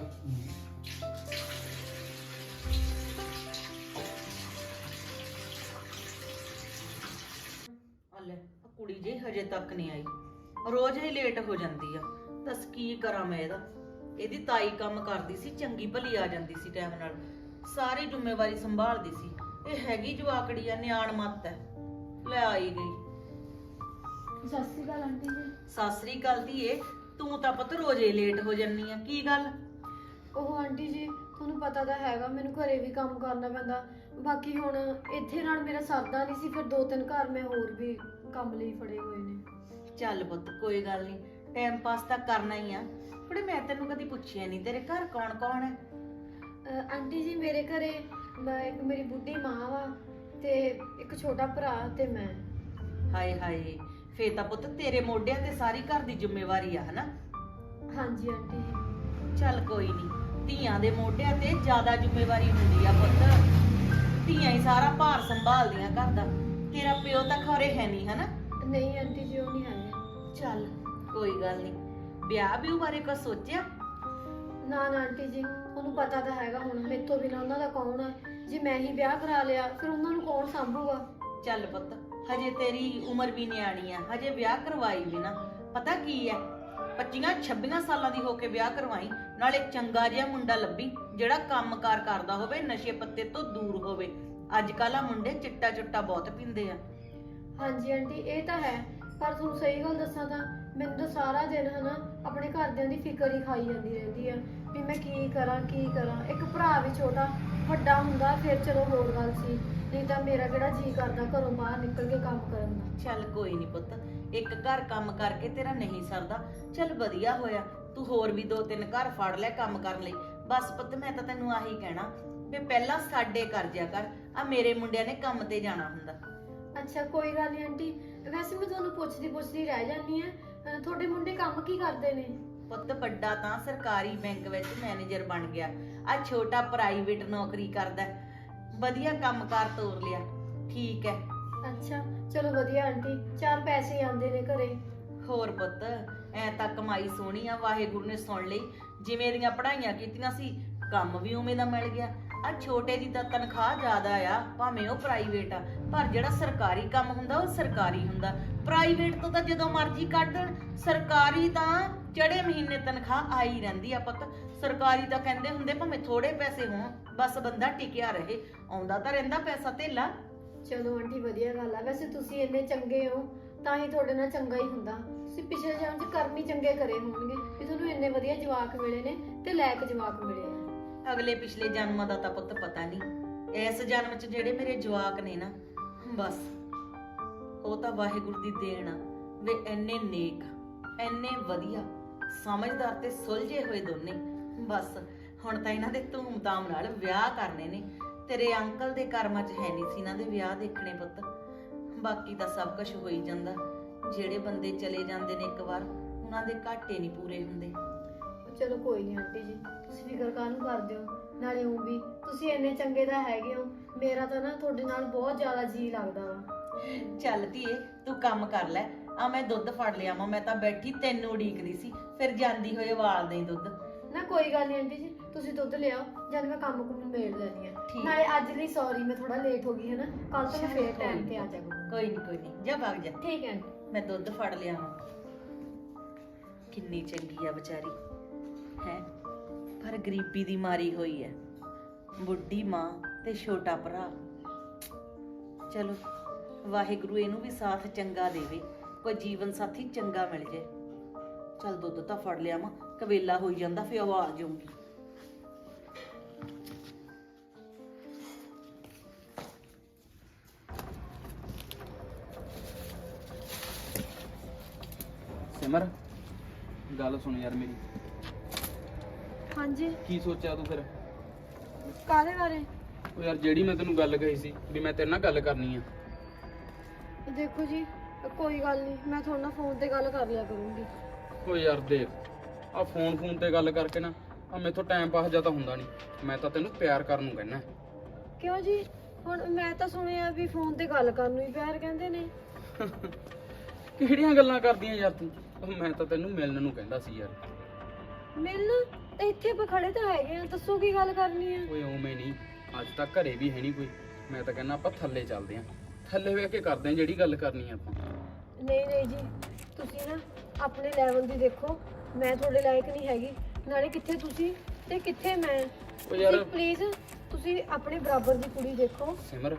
ਆ ਲੈ ਆ ਕੁੜੀ ਜੇ ਹਜੇ ਤੱਕ ਨਹੀਂ ਆਈ। ਰੋਜ਼ ਹੀ ਲੇਟ ਹੋ ਜਾਂਦੀ ਆ। ਦੱਸ ਕੀ ਕਰਾਂ ਮੈਂ ਇਹਦਾ? ਇਹਦੀ ਤਾਈ ਕੰਮ ਕਰਦੀ ਸੀ ਚੰਗੀ ਭਲੀ ਆ ਜਾਂਦੀ ਸੀ ਟਾਈਮ ਨਾਲ। ਸਾਰੀ ਜ਼ਿੰਮੇਵਾਰੀ ਸੰਭਾਲਦੀ ਸੀ। ਇਹ ਹੈਗੀ ਜਵਾਕੜੀ ਆ ਨਿਆਣ ਮੱਤ ਹੈ। ਲੈ ਆਈ ਗਈ। ਸਤਿ ਸ਼੍ਰੀ ਅਕਾਲ ਆਂਟੀ ਜੀ। ਸਾਸਰੀ ਗੱਲ ਧੀਏ ਤੂੰ ਤਾਂ ਪੁੱਤ ਰੋਜ਼ੇ ਲੇਟ ਹੋ ਜੰਨੀ ਆ ਕੀ ਗੱਲ? ਉਹ ਆਂਟੀ ਜੀ ਤੁਹਾਨੂੰ ਪਤਾ ਤਾਂ ਹੈਗਾ ਮੈਨੂੰ ਘਰੇ ਵੀ ਕੰਮ ਕਰਨਾ ਪੈਂਦਾ। ਬਾਕੀ ਹੁਣ ਇੱਥੇ ਨਾਲ ਮੇਰਾ ਸਰਦਾ ਨਹੀਂ ਸੀ ਫਿਰ ਦੋ ਤਿੰਨ ਘਰ ਮੈਂ ਹੋਰ ਵੀ ਕੰਮ ਲਈ ਫੜੇ ਹੋਏ ਨੇ। ਚੱਲ ਪੁੱਤ ਕੋਈ ਗੱਲ ਨਹੀਂ। ਟਾਈਮ ਪਾਸ ਤਾਂ ਕਰਨਾ ਹੀ ਆ। ਕੁੜੇ ਮੈਂ ਤੈਨੂੰ ਕਦੀ ਪੁੱਛਿਆ ਨਹੀਂ ਤੇਰੇ ਘਰ ਕੌਣ ਕੌਣ ਹੈ? ਅਹ ਆਂਟੀ ਜੀ ਮੇਰੇ ਘਰੇ ਮੈਂ ਇੱਕ ਮੇਰੀ ਬੁੱਢੀ ਮਾਂ ਵਾ ਤੇ ਇੱਕ ਛੋਟਾ ਭਰਾ ਤੇ ਮੈਂ। ਹਾਏ ਹਾਏ ਫੇ ਤਾਂ ਪੁੱਤ ਤੇਰੇ ਮੋਢਿਆਂ ਤੇ ਸਾਰੀ ਘਰ ਦੀ ਜ਼ਿੰਮੇਵਾਰੀ ਆ ਹਨਾ? ਹਾਂਜੀ ਆਂਟੀ ਜੀ। ਚੱਲ ਕੋਈ ਨਹੀਂ ਧੀਆਂ ਦੇ ਮੋਢਿਆਂ ਤੇ ਜ਼ਿਆਦਾ ਜ਼ਿੰਮੇਵਾਰੀ ਹੁੰਦੀ ਆ ਪੁੱਤ। ਧੀਆਂ ਹੀ ਸਾਰਾ ਭਾਰ ਸੰਭਾਲਦੀਆਂ ਘਰ ਦਾ। ਤੇਰਾ ਪਿਓ ਤਾਂ ਖਰੇ ਹੈ ਨਹੀਂ ਹਨਾ? ਨਹੀਂ ਆਂਟੀ ਜੀ ਉਹ ਨਹੀਂ ਆਏ ਚੱਲ ਕੋਈ ਗੱਲ ਨਹੀਂ ਵਿਆਹ ਵੀ ਬਾਰੇ ਕੁਝ ਸੋਚਿਆ? ਨਾ ਨਾ ਆਂਟੀ ਜੀ ਤੁਹਾਨੂੰ ਪਤਾ ਤਾਂ ਹੈਗਾ ਹੁਣ ਮੇਥੋਂ ਬਿਨਾਂ ਉਹਨਾਂ ਦਾ ਕੌਣ ਹੈ? ਜੇ ਮੈਂ ਹੀ ਵਿਆਹ ਕਰਾ ਲਿਆ ਫਿਰ ਉਹਨਾਂ ਨੂੰ ਕੌਣ ਸੰਭੂਗਾ? ਚੱਲ ਪੁੱਤ ਹਜੇ ਤੇਰੀ ਉਮਰ ਵੀ ਨਿਆਣੀ ਆ ਹਜੇ ਵਿਆਹ ਕਰਵਾਈ ਵੀ ਨਾ। ਪਤਾ ਕੀ ਹੈ? 25 26 ਸਾਲਾਂ ਦੀ ਹੋ ਕੇ ਵਿਆਹ ਕਰਵਾਈ ਨਾਲੇ ਚੰਗਾ ਜਿਹਾ ਮੁੰਡਾ ਲੱਭੀ ਜਿਹੜਾ ਕੰਮਕਾਰ ਕਰਦਾ ਹੋਵੇ ਨਸ਼ੇ ਪੱਤੇ ਤੋਂ ਦੂਰ ਹੋਵੇ। ਅੱਜ ਕੱਲ੍ਹ ਆ ਮੁੰਡੇ ਚਿੱਟਾ ਚੁੱਟਾ ਬਹੁਤ ਪੀਂਦੇ ਆ। ਹਾਂਜੀ ਆਂਟੀ ਇਹ ਤਾਂ ਹੈ ਪਰ ਤੁਹਾਨੂੰ ਸਹੀ ਗੱਲ ਦੱਸਾਂ ਤਾਂ ਮੈਨੂੰ ਤਾਂ ਸਾਰਾ ਦਿਨ ਹਨਾ ਆਪਣੇ ਘਰਦਿਆਂ ਦੀ ਫਿਕਰ ਹੀ ਖਾਈ ਜਾਂਦੀ ਰਹਿੰਦੀ ਆ ਵੀ ਮੈਂ ਕੀ ਕਰਾਂ ਕੀ ਕਰਾਂ। ਇੱਕ ਭਰਾ ਵੀ ਛੋਟਾ ਵੱਡਾ ਹੁੰਦਾ ਫਿਰ ਚਲੋ ਹੋਰ ਗੱਲ ਸੀ। ਨਹੀਂ ਤਾਂ ਮੇਰਾ ਕਿਹੜਾ ਜੀ ਕਰਦਾ ਘਰੋਂ ਬਾਹਰ ਨਿਕਲ ਕੇ ਕੰਮ ਕਰਨ ਦਾ। ਚੱਲ ਕੋਈ ਨਹੀਂ ਪੁੱਤ ਇੱਕ ਘਰ ਕੰਮ ਕਰਕੇ ਤੇਰਾ ਨਹੀਂ ਸਰਦਾ। ਚੱਲ ਵਧੀਆ ਹੋਇਆ ਤੂੰ ਹੋਰ ਵੀ ਦੋ ਤਿੰਨ ਘਰ ਫੜ ਲੈ ਕੰਮ ਕਰਨ ਲਈ। ਬਸ ਪੁੱਤ ਮੈਂ ਤਾਂ ਤੈਨੂੰ ਆਹੀ ਕਹਿਣਾ ਵੀ ਪਹਿਲਾਂ ਸਾਡੇ ਕਰ ਜਿਆ ਕਰ ਆ ਮੇਰੇ ਮੁੰਡਿਆਂ ਨੇ ਕੰਮ ਤੇ ਜਾਣਾ ਹੁੰਦਾ। ਅੱਛਾ ਕੋਈ ਗੱਲ ਨਹੀਂ ਆਂਟੀ। ਵੈਸੇ ਮੈਂ ਤੁਹਾਨੂੰ ਪੁੱਛਦੀ ਪੁੱਛਦੀ ਰਹਿ ਜਾਂਦੀ ਆ ਅਹ ਤੁਹਾਡੇ ਮੁੰਡੇ ਕੰਮ ਕੀ ਕਰਦੇ ਨੇ? ਪੁੱਤ ਵੱਡਾ ਤਾਂ ਸਰਕਾਰੀ ਬੈਂਕ ਵਿੱਚ ਮੈਨੇਜਰ ਬਣ ਗਿਆ। ਆ ਛੋਟਾ ਪ੍ਰਾਈਵੇਟ ਨੌਕਰੀ ਕਰਦਾ ਹੈ। ਵਧੀਆ ਕੰਮਕਾਰ ਤੋਰ ਲਿਆ। ਠੀਕ ਹੈ। ਅੱਛਾ ਚਲੋ ਵਧੀਆ ਆਂਟੀ ਚਾਰ ਪੈਸੇ ਆਉਂਦੇ ਨੇ ਘਰੇ। ਹੋਰ ਪੁੱਤ ਐ ਤਾਂ ਕਮਾਈ ਸੋਹਣੀ ਆ ਵਾਹਿਗੁਰੂ ਨੇ ਸੁਣ ਲਈ। ਜਿਵੇਂ ਇਹਦੀਆਂ ਪੜ੍ਹਾਈਆਂ ਕੀਤੀਆਂ ਸੀ ਕੰਮ ਵੀ ਉਵੇਂ ਦਾ ਮਿਲ ਗਿਆ। ਆ ਛੋਟੇ ਦੀ ਤਾਂ ਤਨਖਾਹ ਜ਼ਿਆਦਾ ਆ, ਭਾਵੇਂ ਉਹ ਪ੍ਰਾਈਵੇਟ ਆ, ਪਰ ਜਿਹੜਾ ਸਰਕਾਰੀ ਕੰਮ ਹੁੰਦਾ, ਉਹ ਸਰਕਾਰੀ ਹੁੰਦਾ। ਪ੍ਰਾਈਵੇਟ ਤੋਂ ਤਾਂ ਜਦੋਂ ਮਰਜ਼ੀ ਕੱਢ ਦੇਣ, ਸਰਕਾਰੀ ਤਾਂ ਚੜੇ ਮਹੀਨੇ ਤਨਖਾਹ ਆਈ ਰਹਿੰਦੀ ਆ ਪੁੱਤ। ਸਰਕਾਰੀ ਤਾਂ ਕਹਿੰਦੇ ਹੁੰਦੇ ਭਾਵੇਂ ਥੋੜੇ ਪੈਸੇ ਹੋਣ, ਬਸ ਬੰਦਾ ਟਿਕਿਆ ਰਹੇ, ਆਉਂਦਾ ਤਾਂ ਰਹਿੰਦਾ ਪੈਸਾ ਧੇਲਾ। ਚਲੋ ਆਂਟੀ, ਵਧੀਆ ਗੱਲ ਆ। ਵੈਸੇ ਤੁਸੀਂ ਇੰਨੇ ਚੰਗੇ ਹੋ, ਤਾਂ ਹੀ ਤੁਹਾਡੇ ਨਾਲ ਚੰਗਾ ਹੀ ਹੁੰਦਾ। ਤੁਸੀਂ ਪਿਛਲੇ ਜਨਮ 'ਚ ਕਰਮ ਹੀ ਚੰਗੇ ਕਰੇ ਹੋਣਗੇ, ਵੀ ਤੁਹਾਨੂੰ ਇੰਨੇ ਵਧੀਆ ਜਵਾਕ ਮਿਲੇ ਨੇ ਤੇ ਲਾਇਕ ਜਵਾਕ ਮਿਲੇ ਆ। ਅਗਲੇ ਪਿਛਲੇ ਜਨਮਾਂ ਦਾ ਤਾਂ ਪੁੱਤ ਪਤਾ ਨਹੀਂ। ਇਸ ਜਨਮ 'ਚ ਜਿਹੜੇ ਮੇਰੇ ਜਵਾਕ ਨੇ ਨਾ, ਬਸ। ਉਹ ਤਾਂ ਵਾਹਿਗੁਰੂ ਦੀ ਦੇਣ ਆ। ਵੇ ਇੰਨੇ ਨੇਕ, ਇੰਨੇ ਵਧੀਆ, ਸਮਝਦਾਰ ਤੇ ਸੁਲਝੇ ਹੋਏ ਦੋਨੇ। ਬਸ, ਹੁਣ ਤਾਂ ਇਹਨਾਂ ਦੇ ਧੂਮ-ਧਾਮ ਨਾਲ ਵਿਆਹ ਕਰਨੇ ਨੇ। ਤੇਰੇ ਅੰਕਲ ਦੇ ਕਰਮਾਂ 'ਚ ਹੈ ਨਹੀਂ ਸੀ ਇਹਨਾਂ ਦੇ ਵਿਆਹ ਦੇਖਣੇ ਪੁੱਤ। ਬਾਕੀ ਤਾਂ ਸਭ ਕੁਝ ਹੋਈ ਜਾਂਦਾ। ਜਿਹੜੇ ਬੰਦੇ ਚਲੇ ਜਾਂਦੇ ਨੇ ਇੱਕ ਵਾਰ, ਉਹਨਾਂ ਦੇ ਘਾਟੇ ਨਹੀਂ ਪੂਰੇ ਹੁੰਦੇ। ਚਲੋ ਕੋਈ ਨਹੀਂ ਆਂਟੀ ਜੀ ਤੁਸੀਂ ਫਿਕਰ ਕਾਹਨੂੰ ਕਰਦੇ ਹੋ? ਨਾਲੇ ਉਹ ਵੀ ਤੁਸੀਂ ਇੰਨੇ ਚੰਗੇ ਤਾਂ ਹੈਗੇ ਹੋ ਮੇਰਾ ਤਾਂ ਨਾ ਤੁਹਾਡੇ ਨਾਲ ਬਹੁਤ ਜ਼ਿਆਦਾ ਜੀ ਲੱਗਦਾ ਵਾ। ਚੱਲ ਧੀਏ ਤੂੰ ਕੰਮ ਕਰ ਲੈ ਆ ਮੈਂ ਦੁੱਧ ਫੜ ਲਿਆ ਮੈਂ ਤਾਂ ਬੈਠੀ ਤੈਨੂੰ ਉਡੀਕਦੀ ਸੀ ਫਿਰ ਜਾਂਦੀ ਹੋਏ ਵਾਲ ਦੇ ਦੁੱਧ। ਨਾ ਕੋਈ ਗੱਲ ਨਹੀਂ ਆਂਟੀ ਜੀ ਤੁਸੀਂ ਦੁੱਧ ਲਿਆਓ ਜਦ ਮੈਂ ਕੰਮ ਕੁਮ ਮੇੜ ਲੈਣੀ ਆ ਠੀਕ। ਨਾਲੇ ਅੱਜ ਲਈ ਸੌਰੀ ਮੈਂ ਥੋੜਾ ਲੇਟ ਹੋ ਗਈ ਹੈ ਨਾ ਕੱਲ ਤੋਂ ਮੈਂ ਚਲੋ ਫੇਰ ਕੋਈ ਟਾਈਮ। ਤੇ ਆ ਜਾਵਾਂਗੀ ਕੋਈ ਨਹੀਂ ਕੋਈ ਨਹੀਂ ਜਾ ਭੱਗ ਜਾ। ਠੀਕ ਹੈ ਆਂਟੀ। ਮੈਂ ਦੁੱਧ ਫੜ ਲਿਆ ਕਿੰਨੀ ਚੰਗੀ ਆ ਵਿਚਾਰੀ। ਹੈ। ਪਰ ਗਰੀਬੀ ਦੀ ਮਾਰੀ ਹੋਈ ਹੈ। ਬੁੱਢੀ ਮਾਂ ਤੇ ਛੋਟਾ ਭਰਾ। ਚਲੋ, ਵਾਹਿਗੁਰੂ ਇਹਨੂੰ ਵੀ ਸਾਥ ਚੰਗਾ ਦੇਵੇ। ਕੋਈ ਜੀਵਨ ਸਾਥੀ ਚੰਗਾ ਮਿਲ ਜੇ ਚਲ ਦੁੱਧ ਤਾਂ ਫੜ ਲਿਆ ਵਾਂ ਕਵੇਲਾ ਹੋਈ ਜਾਂਦਾ ਫੇ ਆਵਾਜ਼ ਆਉਂਗੀ ਸਿਮਰ, ਗੱਲ ਸੁਣ ਯਾਰ ਮੇਰੀ। ਹਾਂਜੀ। ਕੀ ਸੋਚਿਆ ਤੂੰ ਫਿਰ? ਕਾਹਦੇ ਬਾਰੇ? ਉਹ ਯਾਰ ਜਿਹੜੀ ਮੈਂ ਤੈਨੂੰ ਗੱਲ ਕਹੀ ਸੀ ਵੀ ਮੈਂ ਤੇਰੇ ਨਾਲ ਗੱਲ ਕਰਨੀ ਆ। ਦੇਖੋ ਜੀ ਕੋਈ ਗੱਲ ਨਹੀਂ ਮੈਂ ਤੁਹਾਡੇ ਨਾਲ ਫੋਨ ਤੇ ਗੱਲ ਕਰ ਲਿਆ ਕਰੂੰਗੀ। ਓ ਯਾਰ ਦੇਖ ਆ ਫੋਨ ਫੋਨ ਤੇ ਗੱਲ ਕਰਕੇ ਨਾ ਆ ਮੈਥੋਂ ਟਾਈਮ ਪਾਸ ਜਾਂ ਤਾਂ ਹੁੰਦਾ ਨਹੀਂ। ਮੈਂ ਤਾਂ ਤੈਨੂੰ ਪਿਆਰ ਕਰਨ ਨੂੰ ਕਹਿਣਾ ਕਿਉਂ ਜੀ? ਹੁਣ ਮੈਂ ਤਾਂ ਸੁਣਿਆ ਵੀ ਫੋਨ ਤੇ ਗੱਲ ਕਰਨ ਨੂੰ ਹੀ ਪਿਆਰ ਕਹਿੰਦੇ ਨੇ। ਕਿਹੜੀਆਂ ਗੱਲਾਂ ਕਰਦੀਆਂ ਯਾਰ ਤੂੰ? ਉਹ ਮੈਂ ਤਾਂ ਤੈਨੂੰ ਮਿਲਣ ਨੂੰ ਕਹਿੰਦਾ ਸੀ ਯਾਰ। ਮਿਲਣ? ਇੱਥੇ ਆਪਾਂ ਖੜੇ ਤਾਂ ਹੈਗੇ ਆ ਦੱਸੋ ਕੀ ਗੱਲ ਕਰਨੀ ਆ? ਓਏ ਉਵੇਂ ਨਹੀਂ ਅੱਜ ਤੱਕ ਘਰੇ ਵੀ ਹੈ ਨਹੀਂ ਕੋਈ। ਮੈਂ ਤਾਂ ਕਹਿੰਦਾ ਆਪਾਂ ਥੱਲੇ ਚੱਲਦੇ ਆਂ। ਥੱਲੇ ਵੇਖ ਕੇ ਕਰਦੇ ਆਂ ਜਿਹੜੀ ਗੱਲ ਕਰਨੀ ਆ ਆਪਾਂ। ਨਹੀਂ ਨਹੀਂ ਜੀ ਤੁਸੀਂ ਨਾ ਆਪਣੇ ਲੈਵਲ ਦੀ ਦੇਖੋ। ਮੈਂ ਤੁਹਾਡੇ ਲਾਇਕ ਨਹੀਂ ਹੈਗੀ। ਨਾਲੇ ਕਿੱਥੇ ਤੁਸੀਂ ਤੇ ਕਿੱਥੇ ਮੈਂ? ਓ ਯਾਰ। ਪਲੀਜ਼ ਤੁਸੀਂ ਆਪਣੇ ਬਰਾਬਰ ਦੀ ਕੁੜੀ ਦੇਖੋ। ਸਿਮਰ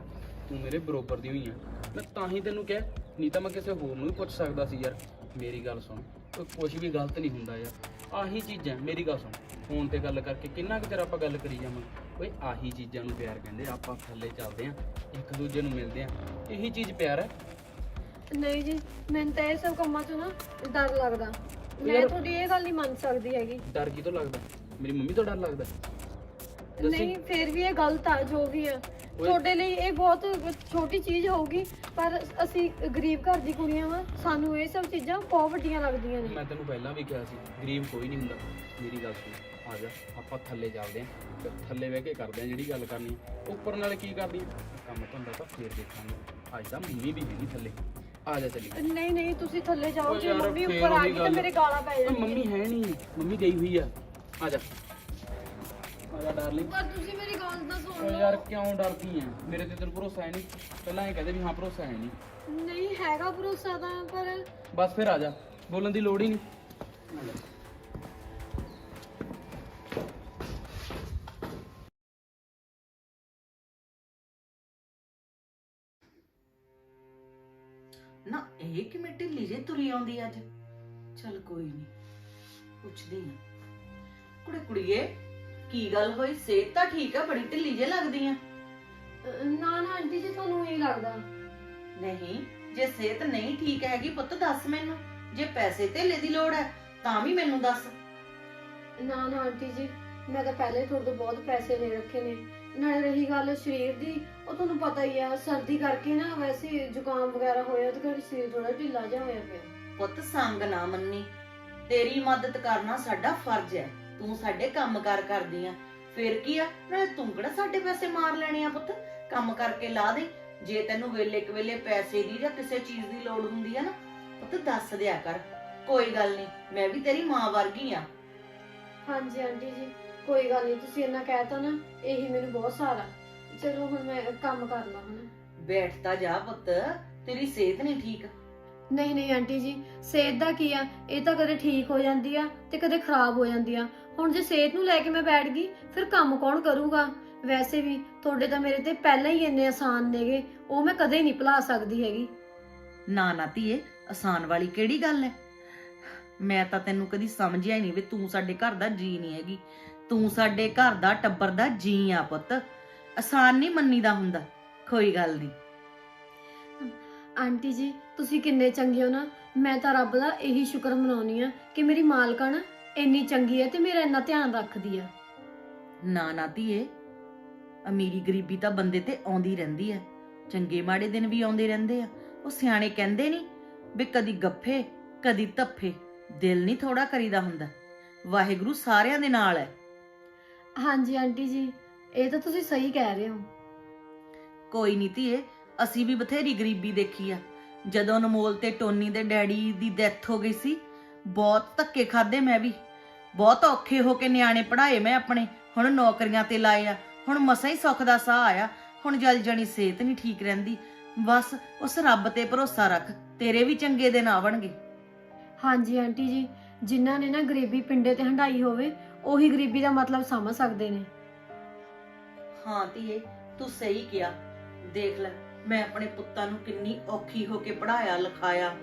ਤੂੰ ਮੇਰੇ ਬਰੋਬਰ ਦੀ ਹੋਈ ਆ। ਮੈਂ ਤਾਂ ਹੀ ਤੈਨੂੰ ਕਿਹਾ ਨਹੀਂ ਤਾਂ ਮੈਂ ਕਿਸੇ ਹੋਰ ਨੂੰ ਵੀ ਪੁੱਛ ਸਕਦਾ ਸੀ ਯਾਰ। ਮੇਰੀ ਗੱਲ ਸੁਣ। ਕੁਝ ਵੀ ਗਲਤ ਨਹੀਂ ਹੁੰਦਾ ਯਾਰ। ਆਹੀ ਚੀਜ਼ਾਂ ਮੇਰੀ ਗੱਲ ਸੁਣ। ਫੋਨ ਤੇ ਗੱਲ ਕਰਕੇ ਕਿੰਨਾ ਕੁ ਚਿਰ ਆਪਾਂ ਗੱਲ ਕਰੀ ਜਾਵਾਂ ਓਏ ਆਹੀ ਚੀਜ਼ਾਂ ਨੂੰ ਪਿਆਰ ਕਹਿੰਦੇ। ਆਪਾਂ ਥੱਲੇ ਚੱਲਦੇ ਆਂ ਇੱਕ ਦੂਜੇ ਨੂੰ ਮਿਲਦੇ ਆਂ। ਇਹੀ ਚੀਜ਼ ਪਿਆਰ ਹੈ? ਨਹੀਂ ਜੀ ਮੈਨੂੰ ਤਾਂ ਇਹ ਸਭ ਕੰਮਾਂ 'ਚ ਨਾ ਡਰ ਲੱਗਦਾ। ਮੈਂ ਯਾਰ- ਤੁਹਾਡੀ ਇਹ ਗੱਲ ਨਹੀਂ ਮੰਨ ਸਕਦੀ ਹੈਗੀ। ਡਰ ਕੀ ਤੋਂ ਲੱਗਦਾ? ਮੇਰੀ ਮੰਮੀ ਤੋਂ ਡਰ ਲੱਗਦਾ। ਨਹੀਂ ਫਿਰ ਵੀ ਇਹ ਗਲਤ ਆ ਜੋ ਵੀ ਆ। ਤੁਹਾਡੇ ਲਈ ਇਹ ਬਹੁਤ ਛੋਟੀ ਚੀਜ਼ ਹੋਊਗੀ ਪਰ ਅਸੀਂ ਗਰੀਬ ਘਰ ਦੀ ਕੁੜੀਆਂ ਵਾਂ ਸਾਨੂੰ ਇਹ ਸਭ ਚੀਜ਼ਾਂ ਬਹੁਤ ਵੱਡੀਆਂ ਲੱਗਦੀਆਂ ਨੇ। ਮੈਂ ਤੈਨੂੰ ਪਹਿਲਾਂ ਵੀ ਕਿਹਾ ਸੀ ਗਰੀਬ ਕੋਈ ਨਹੀਂ ਹੁੰਦਾ। ਮੇਰੀ ਗੱਲ ਸੁਣ ਆ ਜਾ ਆਪਾਂ ਥੱਲੇ ਚੱਲਦੇ ਆਂ। ਤੇ ਥੱਲੇ ਬਹਿ ਕੇ ਕਰਦੇ ਆਂ ਜਿਹੜੀ ਗੱਲ ਕਰਨੀ। ਉੱਪਰ ਨਾਲ ਕੀ ਕਰਦੀ? ਆਂ? ਕੰਮ ਧੰਦਾ ਤਾਂ ਫੇਰ ਦੇਖਾਂਗੇ। ਅੱਜ ਤਾਂ ਮੰਮੀ ਵੀ ਨਹੀਂ ਥੱਲੇ। ਆ ਜਾ ਚੱਲੀ ਨਹੀਂ ਨਹੀਂ ਤੁਸੀਂ ਥੱਲੇ ਜਾਓ ਜੇ ਮੰਮੀ ਉੱਪਰ ਆ ਗਈ ਤਾਂ। ਮੇਰੇ ਗਾਲਾਂ ਪੈ ਜਾਣਗੀਆਂ ਮੰਮੀ ਹੈ ਨਹੀਂ। ਮੰਮੀ ਗਈ ਹੋਈ ਆ। ਆ ਜਾ। ਡਾਰਲਿੰਗ ਪਰ ਤੁਸੀਂ ਮੇਰੀ ਗੱਲ ਤਾਂ ਸੁਣ ਓ ਲਓ। ਯਾਰ ਕਿਉਂ ਡਰਦੀ ਆ ਮੇਰੇ ਤੇ ਤੈਨੂੰ ਭਰੋਸਾ ਹੈ ਨਹੀਂ। ਪਹਿਲਾਂ ਇਹ ਕਹਦੇ ਵੀ ਹਾਂ ਭਰੋਸਾ ਹੈ ਨਹੀਂ। ਨਹੀਂ ਹੈਗਾ ਭਰੋਸਾ ਤਾਂ ਪਰ ਬਸ ਫਿਰ ਆ ਜਾ। ਬੋਲਣ ਦੀ ਲੋੜ ਹੀ ਨਹੀਂ। ਨਾ ਇਹ ਕਿਵੇਂ ਢਿੱਲੀ ਜੇ ਤੁਰੀ ਆਉਂਦੀ ਅੱਜ? ਚੱਲ ਕੋਈ ਨਹੀਂ ਪੁੱਛਦੀ ਆ। ਕੁੜੇ ਕੁੜੀਏ ਕੀ ਗੱਲ ਹੋਈ? ਸਿਹਤ ਤਾਂ ਠੀਕ ਆ ਬੜੀ ਢਿੱਲੀ ਜੇ ਲੱਗਦੀ ਆ। ਅਹ, ਨਾ ਨਾ ਆਂਟੀ ਜੀ ਤੁਹਾਨੂੰ ਇਹ ਲੱਗਦਾ। ਨਹੀਂ ਜੇ ਸਿਹਤ ਨਹੀਂ ਠੀਕ ਹੈਗੀ ਪੁੱਤ ਦੱਸ ਮੈਨੂੰ। ਜੇ ਪੈਸੇ ਧੇਲੇ ਦੀ ਲੋੜ ਹੈ ਤਾਂ ਵੀ ਮੈਨੂੰ ਦੱਸ। ਨਾ ਨਾ ਆਂਟੀ ਜੀ ਮੈਂ ਤਾਂ ਪਹਿਲੇ ਤੁਹਾਡੇ ਤੋਂ ਬਹੁਤ ਪੈਸੇ ਲੈ ਰੱਖੇ ਨੇ। ਨਾਲੇ ਰਹੀ ਗੱਲ ਸਰੀਰ ਦੀ ਉਹ ਤੁਹਾਨੂੰ ਪਤਾ ਹੀ ਆ ਸਰਦੀ ਕਰਕੇ ਨਾ ਵੈਸੇ ਜ਼ੁਕਾਮ ਵਗੈਰਾ ਹੋਇਆ ਤੇ ਕਰਕੇ ਸਰੀਰ ਥੋੜਾ ਢਿੱਲਾ ਜਿਹਾ ਹੋਇਆ ਪਿਆ। ਪੁੱਤ ਸੰਗ ਨਾ ਮੰਨੀ। ਤੇਰੀ ਮਦਦ ਕਰਨਾ ਸਾਡਾ ਫਰਜ਼ ਹੈ। ਤੂੰ ਸਾਡੇ ਕੰਮ ਕਾਰ ਕਰਦੀ ਆ। ਫੇਰ ਕੀ ਆ? ਨਾਲੇ ਤੂੰ ਕਿਹੜਾ ਸਾਡੇ ਪੈਸੇ ਮਾਰ ਲੈਣੇ ਆ ਪੁੱਤ? ਕੰਮ ਕਰਕੇ ਲਾ ਦੇ। ਜੇ ਤੈਨੂੰ ਵੇਲੇ ਕੁ ਵੇਲੇ ਪੈਸੇ ਦੀ ਜਾਂ ਕਿਸੇ ਚੀਜ਼ ਦੀ ਲੋੜ ਹੁੰਦੀ ਆ ਨਾ ਪੁੱਤ ਦੱਸ ਦਿਆ ਕਰ। ਕੋਈ ਗੱਲ ਨਹੀਂ ਮੈਂ ਵੀ ਤੇਰੀ ਮਾਂ ਵਰਗੀ ਆ। ਹਾਂਜੀ ਆਂਟੀ ਜੀ। ਕੋਈ ਗੱਲ ਨਹੀਂ ਤੁਸੀਂ ਇੰਨਾ ਕਹਿਤਾ ਨਾ ਇਹੀ ਮੈਨੂੰ ਬਹੁਤ ਸਹਾਰਾ ਚਲੋ ਹੁਣ ਮੈਂ ਕੰਮ ਕਰ ਲਾਂ ਹਨਾ। ਬੈਠ ਤਾਂ ਜਾ ਪੁੱਤ ਤੇਰੀ ਸਿਹਤ ਨਹੀਂ ਠੀਕ। ਨਹੀਂ ਨਹੀਂ ਆਂਟੀ ਜੀ ਸਿਹਤ ਦਾ ਕੀ ਆ? ਇਹ ਤਾਂ ਕਦੇ ਠੀਕ ਹੋ ਜਾਂਦੀ ਆ ਤੇ ਕਦੇ ਖਰਾਬ ਹੋ ਜਾਂਦੀ ਆ। ਹੁਣ ਜੇ ਸਿਹਤ ਨੂੰ ਲੈ ਕੇ ਮੈਂ ਬੈਠ ਗਈ ਫਿਰ ਕੰਮ ਕੌਣ ਕਰੂਗਾ? ਵੈਸੇ ਵੀ ਤੁਹਾਡੇ ਤਾਂ ਮੇਰੇ ਤੇ ਪਹਿਲਾਂ ਹੀ ਇੰਨੇ ਆਸਾਨ ਨੇਗੇ ਉਹ ਮੈਂ ਕਦੇ ਨਹੀਂ ਭੁਲਾ ਸਕਦੀ ਹੈਗੀ। ਨਾ ਨਾ ਧੀਏ ਆਸਾਨ ਵਾਲੀ ਕਿਹੜੀ ਗੱਲ ਹੈ ਮੈਂ ਤਾਂ ਤੈਨੂੰ ਕਦੀ ਸਮਝਿਆ ਹੀ ਨਹੀਂ ਵੀ ਤੂੰ ਸਾਡੇ ਘਰ ਦਾ ਜੀ ਨਹੀਂ ਹੈਗੀ। ਤੂੰ ਸਾਡੇ ਘਰ ਦਾ ਟੱਬਰ ਦਾ ਜੀ ਆ ਪੁੱਤ। ਆਸਾਨ ਨਹੀਂ ਮੰਨੀਦਾ ਹੁੰਦਾ ਕੋਈ ਗੱਲ ਨਹੀਂ। ਆਂਟੀ ਜੀ ਤੁਸੀਂ ਕਿੰਨੇ ਚੰਗੇ ਹੋ ਨਾ ਮੈਂ ਤਾਂ ਰੱਬ ਦਾ ਇਹੀ ਸ਼ੁਕਰ ਮਨਾਉਣੀ ਆ ਕਿ ਮੇਰੀ ਮਾਲਕਣ ਇੰਨੀ ਚੰਗੀ ਹੈ ਤੇ ਮੇਰਾ ਇੰਨਾ ਧਿਆਨ ਰੱਖਦੀ ਆ। ਨਾ ਨਾ ਧੀਏ ਅਮੀਰੀ ਗਰੀਬੀ ਤਾਂ ਬੰਦੇ ਤੇ ਆਉਂਦੀ ਰਹਿੰਦੀ ਹੈ। ਚੰਗੇ ਮਾੜੇ ਦਿਨ ਵੀ ਆਉਂਦੇ ਰਹਿੰਦੇ ਆ। ਉਹ ਸਿਆਣੇ ਕਹਿੰਦੇ ਨਹੀਂ ਵੀ ਕਦੀ ਗੱਫੇ ਕਦੀ ਧੱਫੇ ਦਿਲ ਨਹੀਂ ਥੋੜਾ ਕਰੀਦਾ ਹੁੰਦਾ। ਵਾਹਿਗੁਰੂ ਸਾਰਿਆਂ ਦੇ ਨਾਲ ਹੈ। ਹਾਂਜੀ ਆਂਟੀ ਜੀ ਇਹ ਤਾਂ ਤੁਸੀਂ ਸਹੀ ਕਹਿ ਰਹੇ ਹੋ। ਕੋਈ ਨਹੀਂ ਧੀਏ ਅਸੀਂ ਵੀ ਬਥੇਰੀ ਗਰੀਬੀ ਦੇਖੀ ਆ। ਜਦੋਂ ਅਨਮੋਲ ਤੇ ਟੋਨੀ ਦੇ ਡੈਡੀ ਦੀ ਡੈਥ ਹੋ ਗਈ ਸੀ ਬਹੁਤ ਧੱਕੇ ਖਾਦੇ ਮੈਂ ਵੀ। ਬਹੁਤ ਔਖੇ ਹੋ ਕੇ ਨਿਆਣੇ ਪੜ੍ਹਾਏ ਮੈਂ ਆਪਣੇ ਹੁਣ ਨੌਕਰੀਆਂ ਤੇ ਲਾਏ ਆ ਹੁਣ ਮਸਾਂ ਹੀ ਸੁੱਖ ਦਾ ਸਾਹ ਆਇਆ ਹੁਣ ਜਲ ਜਣੀ ਸਿਹਤ ਨਹੀਂ ਠੀਕ ਰਹਿੰਦੀ। ਬਸ ਉਸ ਰੱਬ ਤੇ ਭਰੋਸਾ ਰੱਖ ਤੇਰੇ ਵੀ ਚੰਗੇ ਦਿਨ ਆਵਣਗੇ। ਹਾਂਜੀ ਆਂਟੀ ਜੀ ਜਿਨ੍ਹਾਂ ਨੇ ਨਾ ਗਰੀਬੀ ਪਿੰਡੇ ਤੇ ਹੰਡਾਈ ਹੋਵੇ ਉਹੀ ਗਰੀਬੀ ਦਾ ਮਤਲਬ ਸਮਝ ਸਕਦੇ ਨੇ। ਹਾਂ ਧੀਏ ਤੂੰ ਸਹੀ ਕਿਹਾ। ਦੇਖ ਲੈ ਮੈਂ ਆਪਣੇ ਪੁੱਤਾਂ ਨੂੰ ਕਿੰਨੀ ਔਖੀ ਹੋ ਕੇ ਪੜਾਇਆ ਲਿਖਾਇਆ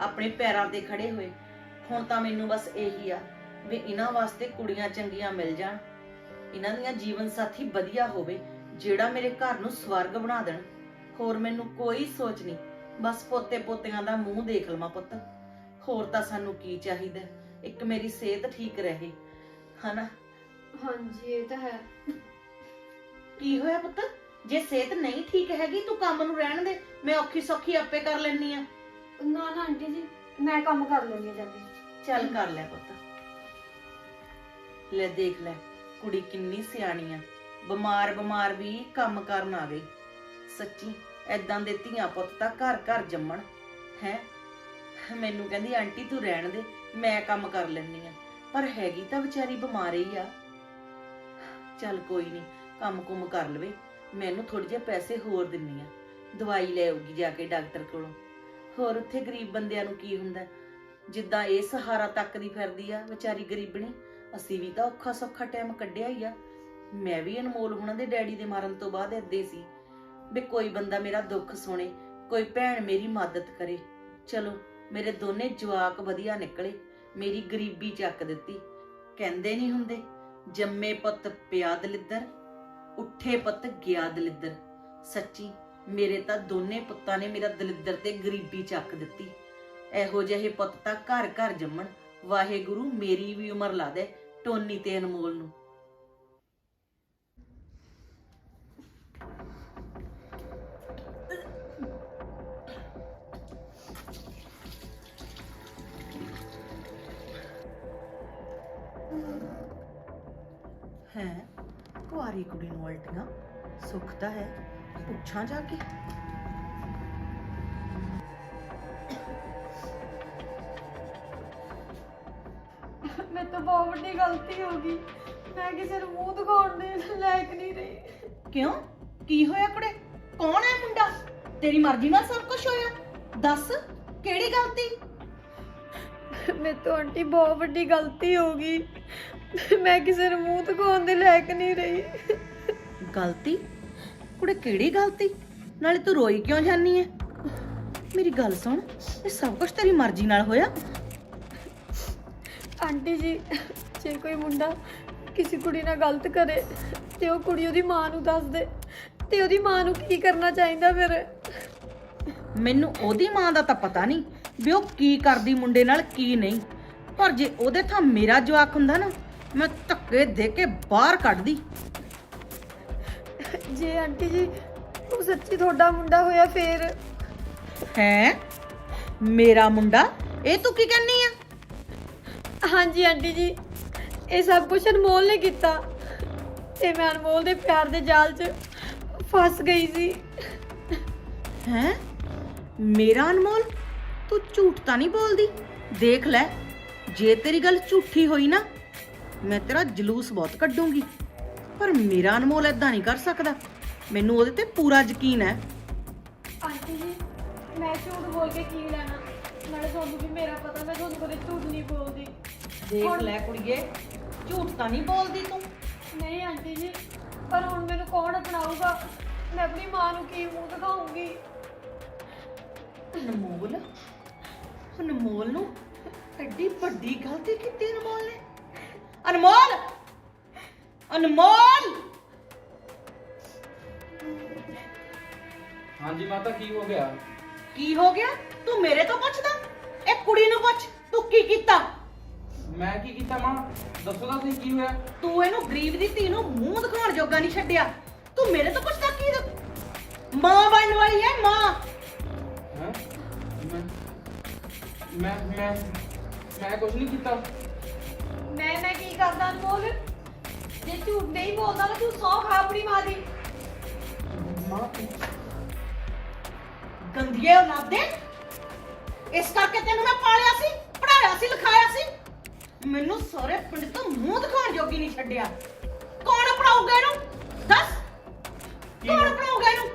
ਆਪਣੇ ਪੈਰਾਂ ਤੇ ਖੜੇ ਹੋਏ। ਹੁਣ ਤਾਂ ਮੈਨੂੰ ਬਸ ਇਹੀ ਆ ਵੀ ਇਹਨਾਂ ਵਾਸਤੇ ਕੁੜੀਆਂ ਚੰਗੀਆਂ ਮਿਲ ਜਾਣ। ਇਹਨਾਂ ਦੀਆਂ ਜੀਵਨ ਸਾਥੀ ਵਧੀਆ ਹੋਵੇ ਜਿਹੜਾ ਮੇਰੇ ਘਰ ਨੂੰ ਸਵਰਗ ਬਣਾ ਦੇਣ। ਹੋਰ ਮੈਨੂੰ ਕੋਈ ਸੋਚ ਨਹੀਂ ਬਸ ਪੋਤੇ ਪੋਤਿਆਂ ਦਾ ਮੂੰਹ ਦੇਖ ਲਵਾਂ ਪੁੱਤ। ਹੋਰ ਤਾਂ ਸਾਨੂੰ ਕੀ ਚਾਹੀਦਾ? ਇੱਕ ਮੇਰੀ ਸਿਹਤ ਠੀਕ ਰਹੇ। ਹਨਾ? ਹਾਂਜੀ ਇਹ ਤਾਂ ਹੈ। ਕੀ ਹੋਇਆ ਪੁੱਤ? ਜੇ ਸਿਹਤ ਨਹੀਂ ਠੀਕ ਹੈਗੀ ਤੂੰ ਕੰਮ ਨੂੰ ਰਹਿਣ ਦੇ। ਮੈਂ ਔਖੀ ਸੌਖੀ ਆਪੇ ਕਰ ਲੈਣੀ ਆ। ਨਾ ਨਾ ਆਂਟੀ ਜੀ ਮੈਂ ਕੰਮ ਕਰ ਲੈਂਦੀ ਹਾਂ ਜਾ ਕੇ ਚੱਲ ਕਰ ਲੈ ਪੁੱਤ। ਲੈ ਦੇਖ ਲੈ ਕੁੜੀ ਕਿੰਨੀ ਸਿਆਣੀ ਆ। ਬਿਮਾਰ ਬਿਮਾਰ ਵੀ ਕੰਮ ਕਰਨ ਆ ਗਈ। ਸੱਚੀ ਐਦਾਂ ਦੇ ਧੀਆਂ ਪੁੱਤ ਤਾਂ ਘਰ ਘਰ ਜੰਮਣ। ਹੈ? ਮੈਨੂੰ ਕਹਿੰਦੀ ਆਂਟੀ ਤੂੰ ਰਹਿਣ ਦੇ ਮੈਂ ਕੰਮ ਕਰ ਲੈਣੀ ਆ। ਪਰ ਹੈਗੀ ਤਾਂ ਵਿਚਾਰੀ ਬਿਮਾਰ ਹੀ ਆ। ਚੱਲ ਕੋਈ ਨਹੀਂ ਕੰਮ ਕੁਮ ਕਰ ਲਵੇ। ਮੈਨੂੰ ਥੋੜੇ ਜਿਹੇ ਪੈਸੇ ਹੋਰ ਦਿੰਨੀ ਆ। ਦਵਾਈ ਲੈ ਆਉਗੀ ਜਾ ਕੇ ਡਾਕਟਰ ਕੋਲੋਂ। ਹੋਰ ਉੱਥੇ ਗਰੀਬ ਬੰਦਿਆਂ ਨੂੰ ਕੀ ਹੁੰਦਾ? ਜਿੱਦਾਂ ਇਹ ਸਹਾਰਾ ਤੱਕਦੀ ਫਿਰਦੀ ਆ ਵਿਚਾਰੀ ਗਰੀਬਣੀ, ਅਸੀਂ ਵੀ ਤਾਂ ਔਖਾ ਸੌਖਾ ਟਾਈਮ ਕੱਢਿਆ ਹੀ ਆ। ਮੈਂ ਵੀ ਅਨਮੋਲ ਹੁਣਾਂ ਦੇ ਡੈਡੀ ਦੇ ਮਾਰਨ ਤੋਂ ਬਾਅਦ ਏਦੇ ਸੀ ਵੀ ਕੋਈ ਬੰਦਾ ਮੇਰਾ ਦੁੱਖ ਸੁਣੇ, ਕੋਈ ਭੈਣ ਮੇਰੀ ਮਦਦ ਕਰੇ। ਚਲੋ, ਮੇਰੇ ਦੋਨੇ ਜਵਾਕ ਵਧੀਆ ਨਿਕਲੇ, ਮੇਰੀ ਗਰੀਬੀ ਚੱਕ ਦਿੱਤੀ। ਕਹਿੰਦੇ ਨਹੀਂ ਹੁੰਦੇ, ਜੰਮੇ ਪੁੱਤ ਪਿਆ ਦਲਿੱਦਰ ਉੱਠੇ ਪੁੱਤ ਗਿਆ ਦਲਿੱਦਰ। ਸੱਚੀ, ਮੇਰੇ ਤਾਂ ਦੋਨੇ ਪੁੱਤਾਂ ਨੇ ਮੇਰਾ ਦਲਿੱਦਰ ਤੇ ਗਰੀਬੀ ਚੱਕ ਦਿੱਤੀ। ਇਹੋ ਜਿਹੇ ਪੁੱਤ ਤਾਂ ਘਰ ਘਰ ਜੰਮਣ। ਵਾਹਿਗੁਰੂ ਮੇਰੀ ਵੀ ਉਮਰ ਲਾ ਦੇ ਟੋਨੀ ਤੇ ਅਨਮੋਲ ਨੂੰ। ਕੁਆਰੀ ਕੁੜੀ ਨੂੰ ਉਲਟੀਆਂ। ਸੁੱਖ ਤਾਂ ਹੈ ਪੁੱਛਾਂ ਜਾ ਕੇ? ਮੇਰੇ ਤੋਂ ਬਹੁਤ ਵੱਡੀ ਗਲਤੀ ਹੋ ਗਈ। ਮੈਂ ਕਿਸੇ ਨੂੰ ਮੂੰਹ ਦਿਖਾਉਣ ਦੇ ਲਾਇਕ ਨਹੀਂ ਰਹੀ। ਕਿਉਂ? ਕੀ ਹੋਇਆ ਕੁੜੇ? ਕੌਣ ਹੈ ਮੁੰਡਾ? ਤੇਰੀ ਮਰਜ਼ੀ ਨਾਲ ਸਭ ਕੁਝ ਹੋਇਆ। ਦੱਸ ਕਿਹੜੀ ਗਲਤੀ? ਮੇਰੇ ਤੋਂ ਆਂਟੀ ਬਹੁਤ ਵੱਡੀ ਗਲਤੀ ਹੋ ਗਈ। ਮੈਂ ਕਿਸੇ ਨੂੰ ਮੂੰਹ ਦਿਖਾਉਣ ਦੇ ਲਾਇਕ ਨਹੀਂ ਰਹੀ। ਗਲਤੀ? ਕੁੜੇ ਕਿਹੜੀ ਗਲਤੀ? ਨਾਲੇ ਤੂੰ ਰੋਈ ਕਿਉਂ ਜਾਨੀ ਐ? ਮੇਰੀ ਗੱਲ ਸੁਣ ਇਹ ਸਭ ਕੁਝ ਤੇਰੀ ਮਰਜ਼ੀ ਨਾਲ ਹੋਇਆ? ਆਂਟੀ ਜੀ ਜੇ ਕੋਈ ਮੁੰਡਾ ਕਿਸੇ ਕੁੜੀ ਨਾਲ ਗਲਤ ਕਰੇ ਤੇ ਉਹ ਕੁੜੀ ਉਹਦੀ ਮਾਂ ਨੂੰ ਦੱਸ ਦੇ ਤੇ ਉਹਦੀ ਮਾਂ ਨੂੰ ਕੀ ਕਰਨਾ ਚਾਹੀਦਾ ਫਿਰ? ਮੈਨੂੰ ਉਹਦੀ ਮਾਂ ਦਾ ਤਾਂ ਪਤਾ ਨਹੀਂ। ਵੀ ਉਹ ਕੀ ਕਰਦੀ ਮੁੰਡੇ ਨਾਲ ਕੀ ਨਹੀਂ। ਪਰ ਜੇ ਉਹਦੇ ਥਾਂ ਮੇਰਾ ਜਵਾਕ ਹੁੰਦਾ ਨਾ ਮੈਂ ਧੱਕੇ ਦੇ ਕੇ ਬਾਹਰ ਕੱਢਦੀ। ਜੇ ਆਂਟੀ ਜੀ ਉਹ ਸੱਚੀ ਤੁਹਾਡਾ ਮੁੰਡਾ ਹੋਇਆ ਫੇਰ? ਹੈ? ਮੇਰਾ ਮੁੰਡਾ? ਇਹ ਤੂੰ ਕੀ ਕਹਿੰਨੀ ਆ? ਹਾਂਜੀ ਆਂਟੀ ਜੀ ਇਹ ਸਭ ਕੁਝ ਅਨਮੋਲ ਨੇ ਕੀਤਾ। ਤੇ ਮੈਂ ਅਨਮੋਲ ਦੇ ਪਿਆਰ ਦੇ ਜਾਲ 'ਚ ਫਸ ਗਈ ਸੀ। ਹੈ? ਮੇਰਾ ਅਨਮੋਲ? ਤੂੰ ਝੂਠ ਤਾਂ ਨਹੀਂ ਬੋਲਦੀ? ਦੇਖ ਲੈ ਜੇ ਤੇਰੀ ਗੱਲ ਝੂਠੀ ਹੋਈ ਨਾ ਮੈਂ ਤੇਰਾ ਜਲੂਸ ਬਹੁਤ ਕੱਢੂੰਗੀ। ਪਰ ਮੇਰਾ ਅਨਮੋਲ ਏਦਾਂ ਨਹੀਂ ਕਰ ਸਕਦਾ। ਮੈਨੂੰ ਉਹਦੇ ਤੇ ਪੂਰਾ ਯਕੀਨ ਹੈ। ਆਂਟੀ ਜੀ ਮੈਂ ਝੂਠ ਬੋਲ ਕੇ ਕੀ ਲੈਣਾ? ਨਾਲੇ ਤੁਹਾਨੂੰ ਵੀ ਮੇਰਾ ਪਤਾ ਮੈਂ ਤੁਹਾਨੂੰ ਕਦੇ ਝੂਠ ਨਹੀਂ ਬੋਲਦੀ। ਦੇਖ ਲੈ ਕੁੜੀਏ ਝੂਠ ਤਾਂ ਨਹੀਂ ਬੋਲਦੀ ਤੂੰ। ਨਹੀਂ ਆਂਟੀ ਜੀ ਪਰ ਹੁਣ ਮੈਨੂੰ ਕੌਣ ਅਪਣਾਊਗਾ? ਮੈਂ ਆਪਣੀ ਮਾਂ ਨੂੰ ਕੀ ਮੂੰਹ ਦਿਖਾਉਂਗੀ ਅਨਮੋਲ ਅਨਮੋਲ ਨੂੰ ਐਡੀ ਵੱਡੀ ਗਲਤੀ ਕੀਤੀ ਅਨਮੋਲ ਨੇ? ਅਨਮੋਲ! ਅਨਮੋਲ! ਹਾਂਜੀ ਮਾਤਾ ਕੀ ਹੋ ਗਿਆ? ਕੀ ਹੋ ਗਿਆ? ਤੂੰ ਮੇਰੇ ਤੋਂ ਪੁੱਛਦਾ? ਇਹ ਕੁੜੀ ਨੂੰ ਪੁੱਛ ਤੂੰ ਕੀ ਕੀਤਾ? ਮੈਂ ਕੀ ਕੀਤਾ ਮਾਂ? ਦੱਸੋ ਤਾਂ ਸਹੀ ਕੀ ਹੋਇਆ? ਤੂੰ ਇਹਨੂੰ ਗਰੀਬ ਦੀ ਧੀ ਨੂੰ ਮੂੰਹ ਦਿਖਾਉਣ ਜੋਗਾ ਨਹੀਂ ਛੱਡਿਆ। ਤੂੰ ਤੂੰ ਮੇਰੇ ਤੋਂ ਪੁੱਛਦਾ ਕੀ ਮਾਂ ਬਣਨ ਵਾਲੀ ਹੈ ਮਾਂ! ਮੈਂ ਮੈਂ ਮੈਂ ਮੈਂ ਕੁਝ ਨਹੀਂ ਕੀਤਾ। ਮੈਂ ਮੈਂ ਕੀ ਕਰਦਾ ਅਨਮੋਲ? ਜੇ ਝੂਠ ਨਹੀਂ ਬੋਲਦਾ ਤਾਂ ਤੂੰ ਸੌ ਖਾ ਆਪਣੀ ਮਾਂ ਦੀ। ਮਾਂ ਗੰਦੀਏ ਔਲਾਦੇ ਇਸ ਕਰਕੇ ਤੈਨੂੰ ਮੈਂ ਪਾਲਿਆ ਸੀ ਪੜਾਇਆ ਸੀ ਲਿਖਾਇਆ ਸੀ। ਮੈਨੂੰ ਸਾਰੇ ਪਿੰਡ ਤੋਂ ਮੂੰਹ ਦਿਖਾਉਣ ਜੋਗੀ ਨਹੀਂ ਛੱਡਿਆ। ਕੌਣ ਪੜਾਊਗਾ ਇਹਨੂੰ? ਦੱਸ। ਕੌਣ ਪੜਾਊਗਾ ਇਹਨੂੰ?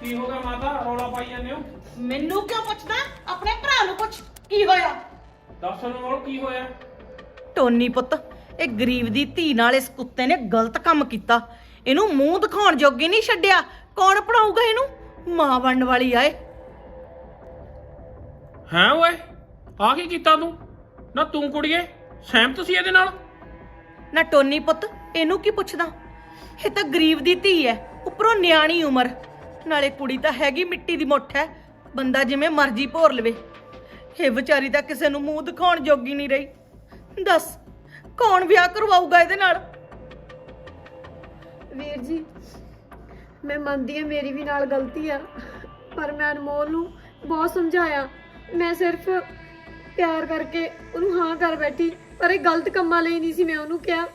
ਕੀ ਹੋ ਗਿਆ ਮਾਤਾ? ਰੌਲਾ ਪਾਈ ਜਾਂਦੇ ਹੋ? ਮੈਨੂੰ ਕਿਉਂ ਪੁੱਛਦਾ? ਆਪਣੇ ਭਰਾ ਨੂੰ ਪੁੱਛ। ਕੀ ਹੋਇਆ? ਦੱਸ ਅਨਮੋਲ ਕੀ ਹੋਇਆ? ਟੋਨੀ ਪੁੱਤ ਇਹ ਗਰੀਬ ਦੀ ਧੀ ਨਾਲ ਇਸ ਕੁੱਤੇ ਨੇ ਗਲਤ ਕੰਮ ਕੀਤਾ। ਇਹਨੂੰ ਮੂੰਹ ਦਿਖਾਉਣ ਜੋਗੀ ਨਹੀਂ ਛੱਡਿਆ। ਕੌਣ ਪੜਾਊਗਾ ਇਹਨੂੰ? ਮਾਂ ਬਣਨ ਵਾਲੀ ਆਏ ਹੈਂ ਓਏ? ਆ ਕੀ ਕੀਤਾ ਤੂੰ? ਨਾ ਤੂੰ ਕੁੜੀਏ ਸਹਿਮਤ ਸੀ ਇਹਦੇ ਨਾਲ? ਨਾ ਟੋਨੀ ਪੁੱਤ ਇਹਨੂੰ ਕੀ ਪੁੱਛਦਾ? ਇਹ ਤਾਂ ਗਰੀਬ ਦੀ ਧੀ ਹੈ ਉੱਪਰੋਂ ਨਿਆਣੀ ਉਮਰ। ਨਾਲੇ ਕੁੜੀ ਤਾਂ ਹੈਗੀ ਮਿੱਟੀ ਦੀ ਮੁੱਠ ਹੈ ਬੰਦਾ ਜਿਵੇਂ ਮਰਜ਼ੀ ਭੋਰ ਲਵੇ। ਇਹ ਵਿਚਾਰੀ ਤਾਂ ਕਿਸੇ ਨੂੰ ਮੂੰਹ ਦਿਖਾਉਣ ਜੋਗੀ ਨਹੀਂ ਰਹੀ। ਦੱਸ ਕੌਣ ਵਿਆਹ ਕਰਵਾਊਗਾ ਇਹਦੇ ਨਾਲ? ਵੀਰ ਜੀ ਮੈਂ ਮੰਨਦੀ ਹਾਂ ਮੇਰੀ ਵੀ ਨਾਲ ਗਲਤੀ ਆ ਪਰ ਮੈਂ ਅਨਮੋਲ ਨੂੰ ਬਹੁਤ ਸਮਝਾਇਆ। ਮੈਂ ਸਿਰਫ ਪਿਆਰ ਕਰਕੇ ਉਹਨੂੰ ਹਾਂ ਕਰ ਬੈਠੀ ਪਰ ਇਹ ਗਲਤ ਕੰਮਾਂ ਲਈ ਨਹੀਂ ਸੀ ਮੈਂ ਉਹਨੂੰ ਕਿਹਾ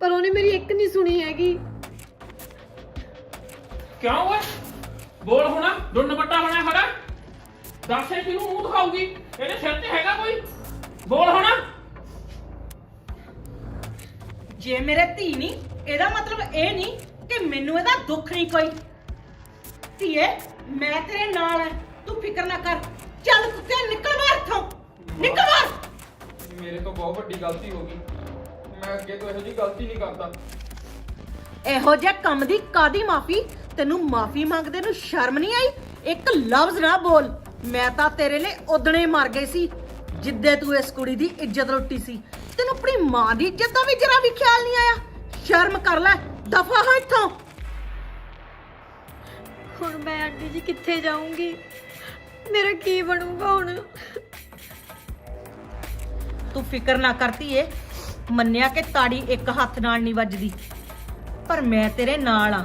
ਪਰ ਉਹਨੇ ਮੇਰੀ ਇੱਕ ਨਹੀਂ ਸੁਣੀ ਹੈਗੀ। ਕਿਉਂ ਓਏ? ਬੋਲ ਹੁਣਾ ਦੁੰਨ ਬੱਟਾ ਬਣਿਆ ਖੜਾ। ਦੱਸ ਇਹ ਕਿਹਨੂੰ ਮੂੰਹ ਦਿਖਾਊਗੀ? ਇਹਦੇ ਸਿਰ ਤੇ ਹੈਗਾ ਕੋਈ? ਬੋਲ ਹੁਣਾ। ਜੇ ਮੇਰੇ ਧੀ ਨਹੀਂ ਇਹਦਾ ਮਤਲਬ ਇਹ ਨਹੀਂ ਕਿ ਮੈਨੂੰ ਇਹਦਾ ਦੁੱਖ ਨਹੀਂ ਕੋਈ। ਧੀਏ ਮੈਂ ਤੇਰੇ ਨਾਲ ਐ ਤੂੰ ਫਿਕਰ ਨਾ ਕਰ। ਚੱਲ ਕੁੱਤੇ ਨਿਕਲ ਬਾਹਰ ਇੱਥੋਂ। ਨਿਕਲ ਬਾਹਰ। ਮੇਰੇ ਤੋਂ ਬਹੁਤ ਵੱਡੀ ਗਲਤੀ ਹੋ ਗਈ। ਮੈਂ ਅੱਗੇ ਤੋਂ ਇਹੋ ਜਿਹੀ ਗਲਤੀ ਨਹੀਂ ਕਰਦਾ। ਇਹੋ ਜਿਹਾ ਕੰਮ ਦੀ ਕਾਦੀ ਮਾਫੀ? ਤੈਨੂੰ ਮਾਫੀ ਮੰਗਦੇ ਨੂੰ ਸ਼ਰਮ ਨਹੀਂ ਆਈ? ਇੱਕ ਲਫ਼ਜ਼ ਨਾ ਬੋਲ। ਮੈਂ ਤਾਂ ਤੇਰੇ ਲਈ ਉਦਣੇ ਮਰ ਗਈ ਸੀ ਜਿੱਦੇ ਤੂੰ ਇਸ ਕੁੜੀ ਦੀ ਇੱਜ਼ਤ ਲੁੱਟੀ ਸੀ। ਤੈਨੂੰ ਆਪਣੀ ਮਾਂ ਦੀ ਇੱਜ਼ਤ ਦਾ ਵੀ ਜਰਾ ਵੀ ਖਿਆਲ ਨਹੀਂ ਆਇਆ। ਸ਼ਰਮ ਕਰ ਲੈ ਦਫਾ ਹੋ ਇੱਥੋਂ। ਹੁਣ ਮੈਂ ਆਂਟੀ ਜੀ ਕਿੱਥੇ ਜਾਊਂਗੀ? ਮੇਰਾ ਕੀ ਬਣੂਗਾ ਹੁਣ? ਤੂੰ ਫਿਕਰ ਨਾ ਕਰਤੀ ਏ ਮੰਨਿਆ ਕਿ ਤਾੜੀ ਇੱਕ ਹੱਥ ਨਾਲ ਨਹੀਂ ਵੱਜਦੀ ਪਰ ਮੈਂ ਤੇਰੇ ਨਾਲ ਆ।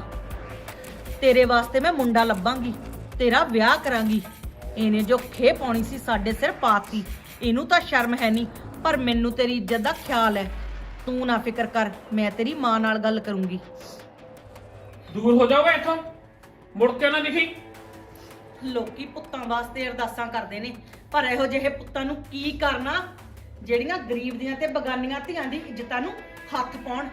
ਤੇਰੇ ਵਾਸਤੇ ਮੈਂ ਮੁੰਡਾ ਲੱਭਾਂਗੀ ਤੇਰਾ ਵਿਆਹ ਕਰਾਂਗੀ। ਇਹਨੇ ਜੋ ਖੇ ਪਾਉਣੀ ਸੀ ਸਾਡੇ ਸਿਰ ਪਾਤੀ ਇਹਨੂੰ ਤਾਂ ਸ਼ਰਮ ਹੈ ਨਹੀਂ ਪਰ ਮੈਨੂੰ ਤੇਰੀ ਇੱਜ਼ਤ ਦਾ ਖਿਆਲ ਹੈ। ਤੂੰ ਨਾ ਫਿਕਰ ਕਰ ਮੈਂ ਤੇਰੀ ਮਾਂ ਨਾਲ ਗੱਲ ਕਰੂੰਗੀ। ਦੂਰ ਹੋ ਜਾਓਗੇ ਇੱਥੋਂ? ਮੁੜ ਕੇ ਨਾ ਦਿਖੀ ਲੋਕੀ ਪੁੱਤਾਂ ਵਾਸਤੇ ਅਰਦਾਸਾਂ ਕਰਦੇ ਨੇ ਪਰ ਇਹੋ ਜਿਹੇ ਪੁੱਤਾਂ ਨੂੰ ਕੀ ਕਰਨਾ? ਜਿਹੜੀਆਂ ਗਰੀਬ ਦੀਆਂ ਤੇ ਬਗਾਨੀਆਂ ਧੀਆਂ ਦੀ ਇੱਜ਼ਤਾਂ ਨੂੰ ਹੱਥ ਪਾਉਣ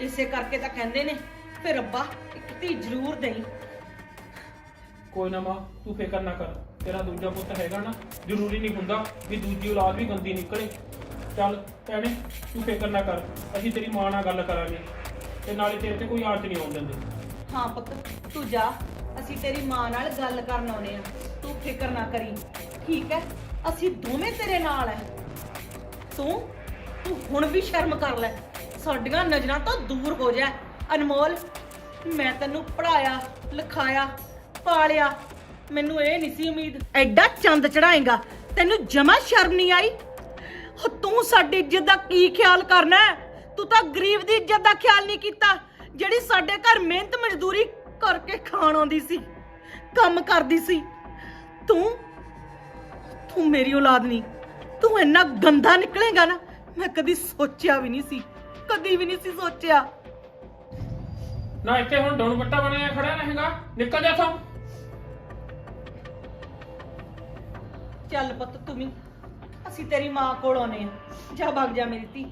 ਇਸੇ ਕਰਕੇ ਤਾਂ ਕਹਿੰਦੇ ਨੇ ਫਿਰ ਰੱਬਾ ਇੱਕ ਧੀ ਜ਼ਰੂਰ ਦੇਈ। ਕੋਈ ਨਾ ਮਾਂ ਤੂੰ ਫਿਕਰ ਨਾ ਕਰ। ਤੇਰਾ ਦੂਜਾ ਪੁੱਤ ਹੈਗਾ ਨਾ, ਜ਼ਰੂਰੀ ਨਹੀਂ ਹੁੰਦਾ ਵੀ ਦੂਜੀ ਔਲਾਦ ਵੀ ਗੰਦੀ ਨਿਕਲੇ। ਚੱਲ ਭੈਣੇ, ਤੂੰ ਫਿਕਰ ਨਾ ਕਰ, ਅਸੀਂ ਤੇਰੀ ਮਾਂ ਨਾਲ ਗੱਲ ਕਰਾਂਗੇ। ਤੇ ਨਾਲੇ ਤੇਰੇ ਤੇ ਕੋਈ ਆਂਚ ਨਹੀਂ ਆਉਣ ਦਿੰਦੇ। ਹਾਂ ਪੁੱਤ, ਤੂੰ ਜਾ, ਅਸੀਂ ਤੇਰੀ ਮਾਂ ਨਾਲ ਗੱਲ ਕਰਨ ਆਉਨੇ ਆ। ਤੂੰ ਫਿਕਰ ਨਾ ਕਰੀ। ਠੀਕ ਹੈ, ਅਸੀਂ ਦੋਵੇਂ ਤੇਰੇ ਨਾਲ ਐ। ਤੂੰ ਤੂੰ ਹੁਣ ਵੀ ਸ਼ਰਮ ਕਰ ਲੈ। ਸਾਡੀਆਂ ਨਜ਼ਰਾਂ ਤੋਂ ਦੂਰ ਹੋ ਜਾ। ਅਨਮੋਲ, ਮੈਂ ਤੈਨੂੰ ਪੜਾਇਆ ਲਿਖਾਇਆ, ਪਾਲਿਆ। ਮੈਨੂੰ ਇਹ ਨਹੀਂ ਸੀ ਉਮੀਦ। ਐਡਾ ਚੰਦ ਚੜਾਏਗਾ ਤੈਨੂੰ ਜਮਾ ਸ਼ਰਮ ਨਹੀਂ ਆਈ? ਹੋ ਤੂੰ ਸਾਡੀ ਇੱਜ਼ਤ ਦਾ ਕੀ ਖਿਆਲ ਕਰਨਾ ਹੈ? ਤੂੰ ਤਾਂ ਗਰੀਬ ਦੀ ਇੱਜ਼ਤ ਦਾ ਖਿਆਲ ਨਹੀਂ ਕੀਤਾ, ਜਿਹੜੀ ਸਾਡੇ ਘਰ ਮਿਹਨਤ ਮਜ਼ਦੂਰੀ ਕਰਕੇ ਖਾਣ ਆਉਂਦੀ ਸੀ, ਕੰਮ ਕਰਦੀ ਸੀ। ਤੂੰ ਤੂੰ ਮੇਰੀ ਔਲਾਦ ਨਹੀਂ। ਤੂੰ ਇੰਨਾ ਗੰਦਾ ਨਿਕਲੇਗਾ ਨਾ, ਮੈਂ ਕਦੀ ਸੋਚਿਆ ਵੀ ਨਹੀਂ ਸੀ, ਕਦੀ ਵੀ ਨਹੀਂ ਸੀ ਸੋਚਿਆ। ਨਾ ਇੱਥੇ ਹੁਣ ਡੌਣ ਬੱਟਾ ਬਣਿਆ ਖੜਾ ਰਹੇਗਾ, ਨਿਕਲ ਜਾ ਇੱਥੋਂ। ਚੱਲ ਪੁੱਤ ਤੂੰ ਵੀ। ਅਸੀਂ ਤੇਰੀ ਮਾਂ ਕੋਲ ਆਉਨੇ ਆ ਜਾ ਭੱਗ ਜਾ ਮੇਰੀ ਧੀ।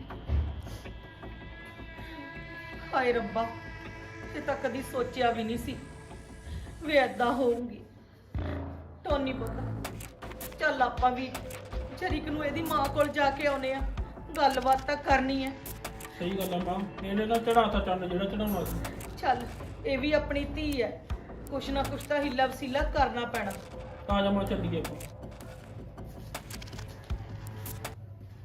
ਹਾਏ ਰੱਬਾ ਇਹ ਤਾਂ ਕਦੀ ਸੋਚਿਆ ਵੀ ਨਹੀਂ ਸੀ ਵੀ ਐਦਾਂ ਹੋਊਗੀ। ਟੋਨੀ ਪੁੱਤ ਚੱਲ ਆਪਾਂ ਵੀ ਚਰਿਕ ਨੂੰ ਇਹਦੀ ਮਾਂ ਕੋਲ ਜਾ ਕੇ ਆਉਨੇ ਆ ਗੱਲਬਾਤ ਤਾਂ ਕਰਨੀ ਹੈ। ਸਹੀ ਗੱਲ ਆ ਮਾਂ ਇਹਨੇ ਤਾਂ ਚੜਾਤਾ ਚੰਨ ਜਿਹੜਾ ਚੜਾਉਣਾ ਸੀ। ਚੱਲ ਇਹ ਵੀ ਆਪਣੀ ਧੀ ਹੈ। ਕੁਛ ਨਾ ਕੁਛ ਤਾਂ ਹਿੱਲਾ ਵਸੀਲਾ ਕਰਨਾ ਪੈਣਾ। ਤਾਂ ਜਾ ਮਾਂ ਚੱਲੀਏ ਆਪਾਂ।